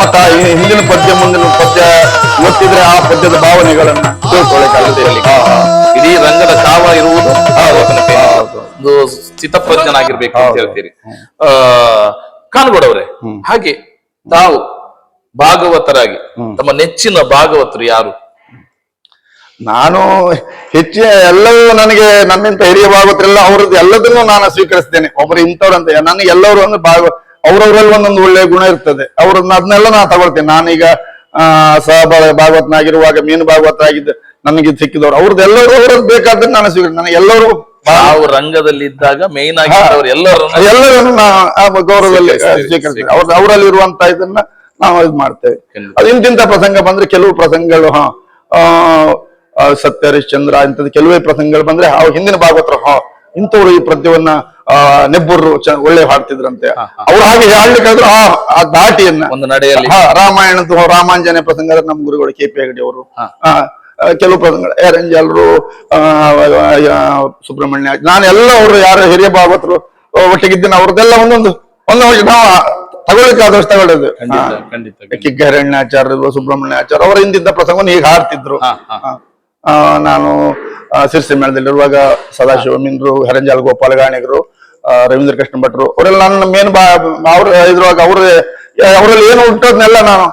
ಮತ್ತೆ ಹಿಂದಿನ ಪದ್ಯ ಮುಂದಿನ ಪದ್ಯ ಗೊತ್ತಿದ್ರೆ ಆ ಪದ್ಯದ ಭಾವನೆಗಳನ್ನ. ಇಡೀ ರಂಗದ ಕಾವ ಇರುವುದು. ಒಂದು ಸ್ಥಿತಪ್ರಜ್ಞನಾಗಿರ್ಬೇಕು ಅಂತ ಹೇಳ್ತೀರಿ. ಆ ಕಾನ್ಗೋಡವ್ರೆ ಹಾಗೆ ತಾವು ಭಾಗವತರಾಗಿ ತಮ್ಮ ನೆಚ್ಚಿನ ಭಾಗವತರು ಯಾರು? ನಾನು ಹೆಚ್ಚಿನ ಎಲ್ಲವೂ ನನಗೆ ನನ್ನಿಂದ ಹಿರಿಯ ಭಾಗವತರೆಲ್ಲ ಅವ್ರದ್ದು ಎಲ್ಲದನ್ನು ನಾನು ಸ್ವೀಕರಿಸ್ತೇನೆ. ಒಬ್ಬರು ಇಂಥವ್ರಂತ ನನಗೆ ಎಲ್ಲರೂ ಒಂದು ಭಾಗ ಅವ್ರವ್ರಲ್ಲಿ ಒಂದೊಂದು ಒಳ್ಳೆ ಗುಣ ಇರ್ತದೆ. ಅವ್ರನ್ನ ಅದನ್ನೆಲ್ಲ ನಾನು ತಗೊಳ್ತೇನೆ. ನಾನೀಗ ಆ ಸಹ ಭಾಗವತನಾಗಿರುವಾಗ ಮೀನು ಭಾಗವತರಾಗಿದ್ದೆ ನನಗೆ ಸಿಕ್ಕಿದವರು. ಅವ್ರದ್ದು ಎಲ್ಲರೂ ಅವ್ರದ್ದು ಬೇಕಾದ್ರೆ ನಾನು ಸ್ವೀಕರಿಸ ನನಗೆ ಎಲ್ಲರೂ ನಾವು ರಂಗದಲ್ಲಿ ಇದ್ದಾಗ ಮೇನ್ ಆಗಿ ಎಲ್ಲರೂ ಎಲ್ಲರನ್ನು ನಾವು ಗೌರವದಲ್ಲಿ ಸ್ವೀಕರಿಸ್ತೇವೆ, ಅವ್ರ ಅವರಲ್ಲಿ ಇರುವಂತ ಇದನ್ನ ನಾವು ಇದು ಮಾಡ್ತೇವೆ. ಅದು ಇಂತಿಂತ ಪ್ರಸಂಗ ಬಂದ್ರೆ ಕೆಲವು ಪ್ರಸಂಗಗಳು ಹಾ. ಸತ್ಯ ಹರಿಶ್ಚಂದ್ರ ಇಂಥದ್ದು ಕೆಲವೇ ಪ್ರಸಂಗಗಳು ಬಂದ್ರೆ ಆ ಹಿಂದಿನ ಭಾಗವತರು ಹಾ ಇಂಥವ್ರು ಈ ಪದ್ಯವನ್ನ ಆ ನೆಬ್ಬರು ಒಳ್ಳೆ ಹಾಡ್ತಿದ್ರಂತೆ. ಅವ್ರು ಹಾಗೆ ಹಾಡ್ಲಿಕ್ಕಾದ್ರು ಆ ಆ ದಾಟಿಯನ್ನ ಒಂದು ನಡೆಯಲ್ಲಿ. ರಾಮಾಯಣದ ರಾಮಾಂಜನೆ ಪ್ರಸಂಗ ನಮ್ಮ ಗುರುಗಳು ಕೆ ಪಿ ಹೆಗಡೆ ಅವರು. ಕೆಲವು ಪ್ರಸಂಗಗಳು. ಎರಂಜಲ್ರು ಸುಬ್ರಹ್ಮಣ್ಯ ನಾನೆಲ್ಲ ಎಲ್ಲ ಅವರು ಯಾರು ಹಿರಿಯ ಭಾಗವತರು ಒಟ್ಟಿಗಿದ್ದೇನೆ ಅವ್ರದ್ದೆಲ್ಲ ಒಂದೊಂದು ಒಂದೊಂದು ನಾವು ತಗೊಳ್ಳಿಕ್ಕೆ ಆದಷ್ಟು ತಗೊಳ್ಳೋದು. ಕಿಗ್ಗರಣ್ಯಾಚಾರ್ಯರು ಸುಬ್ರಹ್ಮಣ್ಯಾಚಾರ್ಯ ಅವರ ಹಿಂದಿದ್ದ ಪ್ರಸಂಗವನ್ನು ಹೀಗೆ ಹಾಡ್ತಿದ್ರು. ನಾನು ಸಿರಿಸೆ ಮೇಳದಲ್ಲಿರುವಾಗ ಸದಾಶಿವ ಮಿಂದ್ರು ಹರಂಜಾಲ್ ಗೋಪಾಲ ಗಾಣಿಗರು ರವೀಂದ್ರ ಕೃಷ್ಣ ಭಟ್ರು ಅವರೆಲ್ಲ ನನ್ನ ಮೇನ್ ಬಾ ಅವ್ರ ಇದ್ರುವಾಗ ಅವ್ರ ಅವರಲ್ಲಿ ಏನು ಉಂಟು ಅದನ್ನೆಲ್ಲ ನಾನು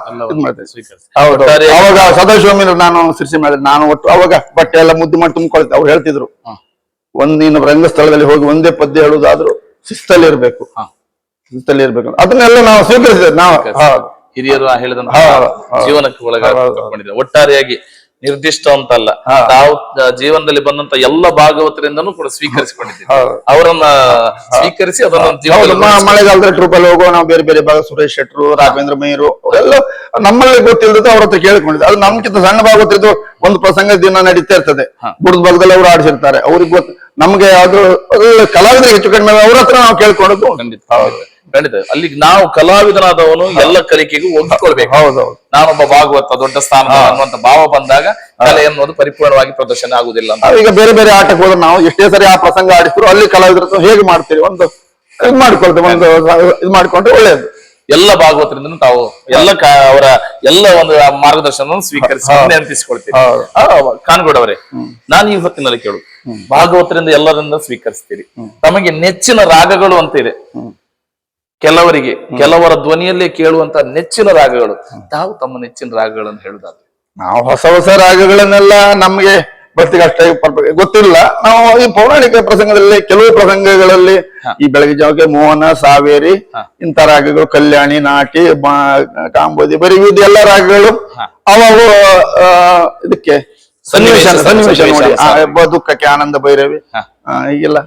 ಹೌದು. ಅವಾಗ ಸದಾಶಿವ ಮಿಂದ್ರು ನಾನು ಸಿರ್ಸಿ ಮೇಳ ನಾನು ಒಟ್ಟು ಅವಾಗ ಬಟ್ಟೆ ಎಲ್ಲ ಮುದ್ದು ಮಾಡಿ ತುಂಬಿಕೊಳ್ತೆ ಅವ್ರು ಹೇಳ್ತಿದ್ರು. ಒಂದ್ ನೀನು ರಂಗಸ್ಥಳದಲ್ಲಿ ಹೋಗಿ ಒಂದೇ ಪದ್ಯ ಹೇಳುದಾದ್ರೂ ಶಿಸ್ತಲ್ಲಿ ಇರ್ಬೇಕು. ಶಿಸ್ತಲ್ಲಿ ಇರ್ಬೇಕು. ಅದನ್ನೆಲ್ಲ ನಾವು ಸ್ವೀಕರಿಸಿದ್ದೇವೆ. ನಾವು ಹಿರಿಯರು ಹೌದು. ಜೀವನಕ್ಕೆ ಒಳಗಾಗಿ. ಒಟ್ಟಾರೆಯಾಗಿ ನಿರ್ದಿಷ್ಟ ಅಂತಲ್ಲ. ಅಲ್ಲ ತಾವು ಜೀವನದಲ್ಲಿ ಬಂದಂತ ಎಲ್ಲ ಭಾಗವತರಿಂದನೂ ಕೂಡ ಸ್ವೀಕರಿಸಿಕೊಂಡಿದ್ದೀವಿ. ಅವರನ್ನ ಸ್ವೀಕರಿಸಿ ಅದನ್ನ ಹೌದು ಜೀವನದಲ್ಲಿ ಮ- ಮಳೆಗಾಲದಲ್ಲಿ ಟ್ರೂಪ್ ಅಲ್ಲಿ ಹೋಗುವ ನಾವು ಬೇರೆ ಬೇರೆ ಭಾಗ ಸುರೇಶ್ ಶೆಟ್ರು ರಾಘವೇಂದ್ರ ಮೇಯರು ಅವರೆಲ್ಲ ನಮ್ಮಲ್ಲಿ ಗೊತ್ತಿಲ್ಲದ ಅವ್ರ ಹತ್ರ ಕೇಳ್ಕೊಂಡಿದ್ದೆ. ಅದು ನಮ್ಗಿಂತ ಸಣ್ಣ ಭಾಗವತರಿದ್ದು ಒಂದು ಪ್ರಸಂಗ ದಿನ ನಡೀತಾ ಇರ್ತದೆ. ಬುಡದ ಭಾಗದಲ್ಲಿ ಅವರು ಆಡಿಸಿರ್ತಾರೆ. ಅವ್ರಿಗೆ ಗೊತ್ತು ನಮ್ಗೆ ಅದು ಕಲಾವಿದ್ರೆ ಕಲಾವಿದರಿಗೆ ಹೆಚ್ಚು ಕಡಿಮೆ ಅವ್ರ ಹತ್ರ ನಾವು ಕೇಳ್ಕೊಳ್ಳೋದು ಖಂಡಿತ. ಖಂಡಿತ. ಅಲ್ಲಿ ನಾವು ಕಲಾವಿದನಾದವನು ಎಲ್ಲ ಕಲಿಕೆಗೂ ಒಗ್ಗಿಕೊಳ್ಬೇಕು ಹೌದೌದು ನಾನೊಬ್ಬ ಭಾಗವತ ದೊಡ್ಡ ಸ್ಥಾನ ಅನ್ನುವಂತ ಭಾವ ಬಂದಾಗ ಕಲೆ ಅನ್ನೋದು ಪರಿಪೂರ್ಣವಾಗಿ ಪ್ರದರ್ಶನ ಆಗುದಿಲ್ಲ ಈಗ ಬೇರೆ ಬೇರೆ ಆಟಕ್ಕೆ ಹೋದ್ರೆ ನಾವು ಎಷ್ಟೇ ಸರಿ ಆ ಪ್ರಸಂಗ ಆಡಿದ್ರು ಅಲ್ಲಿ ಕಲಾವಿದರ ಹೇಗೆ ಮಾಡ್ತೀರಿ ಒಂದು ಇದು ಮಾಡ್ಕೊಳ್ತೇವೆ ಒಂದು ಇದು ಮಾಡ್ಕೊಂಡ್ರೆ ಒಳ್ಳೆಯದು ಎಲ್ಲ ಭಾಗವತರಿಂದ ತಾವು ಎಲ್ಲ ಅವರ ಎಲ್ಲ ಒಂದು ಮಾರ್ಗದರ್ಶನ ಸ್ವೀಕರಿಸಿ ನೆನಪಿಸಿಕೊಳ್ತೀವಿ ಕಾನ್ಗೋಡ್ ಅವರೇ ನಾನು ಈ ಹೊತ್ತಿನಲ್ಲಿ ಕೇಳು. ಭಾಗವತರಿಂದ ಎಲ್ಲರಿಂದ ಸ್ವೀಕರಿಸ್ತೀರಿ. ತಮಗೆ ನೆಚ್ಚಿನ ರಾಗಗಳು ಅಂತ ಇದೆ ಕೆಲವರಿಗೆ ಕೆಲವರ ಧ್ವನಿಯಲ್ಲೇ ಕೇಳುವಂತ ನೆಚ್ಚಿನ ರಾಗಗಳು. ತಾವು ತಮ್ಮ ನೆಚ್ಚಿನ ರಾಗಗಳನ್ನು ಹೇಳುದಾದ್ರೆ. ನಾವು ಹೊಸ ಹೊಸ ರಾಗಗಳನ್ನೆಲ್ಲ ನಮ್ಗೆ ಬರ್ತಿಗೆ ಅಷ್ಟೇ ಗೊತ್ತಿಲ್ಲ. ನಾವು ಈ ಪೌರಾಣಿಕ ಪ್ರಸಂಗದಲ್ಲಿ ಕೆಲವು ಪ್ರಸಂಗಗಳಲ್ಲಿ ಈ ಬೆಳಗ್ಗೆ ಜಾವಕ್ಕೆ ಮೋಹನ ಸಾವೇರಿ ಇಂಥ ರಾಗಗಳು ಕಲ್ಯಾಣಿ ನಾಟಿ ಕಾಂಬೋದಿ ಬರೀ ಎಲ್ಲ ರಾಗಗಳು ಅವಾಗ ಇದಕ್ಕೆ ಸನ್ನಿವೇಶ ಸನ್ನಿವೇಶ, ನೋಡಿ. ದುಃಖಕ್ಕೆ ಆನಂದ ಭೈರವಿ. ಹೀಗೆಲ್ಲ.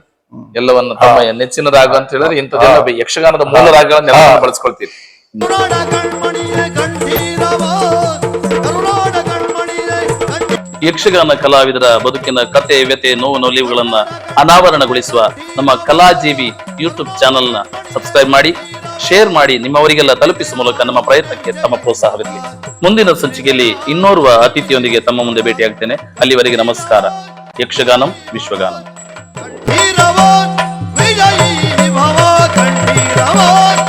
ಎಲ್ಲವನ್ನ ತಮ್ಮ ನೆಚ್ಚಿನ ರಾಗ ಅಂತ ಹೇಳಿದ್ರೆ ಇಂಥದ್ದೆಲ್ಲ ಯಕ್ಷಗಾನದ ಮೂಲ ರಾಗಗಳನ್ನ ಬಳಸ್ಕೊಳ್ತೀರಿ. ಕಣ್ಣ ಯಕ್ಷಗಾನ ಕಲಾವಿದರ ಬದುಕಿನ ಕತೆ ವ್ಯತೆ ನೋವು ನೋಲಿವುಗಳನ್ನ ಅನಾವರಣಗೊಳಿಸುವ ನಮ್ಮ ಕಲಾಜೀವಿ ಯೂಟ್ಯೂಬ್ ಚಾನೆಲ್ನ ಸಬ್ಸ್ಕ್ರೈಬ್ ಮಾಡಿ ಶೇರ್ ಮಾಡಿ ನಿಮ್ಮವರಿಗೆಲ್ಲ ತಲುಪಿಸುವ ಮೂಲಕ ನಮ್ಮ ಪ್ರಯತ್ನಕ್ಕೆ ತಮ್ಮ ಪ್ರೋತ್ಸಾಹವಿರಲಿ. ಮುಂದಿನ ಸಂಚಿಕೆಯಲ್ಲಿ ಇನ್ನೋರ್ವ ಅತಿಥಿಯೊಂದಿಗೆ ತಮ್ಮ ಮುಂದೆ ಭೇಟಿಯಾಗ್ತೇನೆ. ಅಲ್ಲಿವರೆಗೆ ನಮಸ್ಕಾರ. ಯಕ್ಷಗಾನಂ ವಿಶ್ವಗಾನಂ. Oh,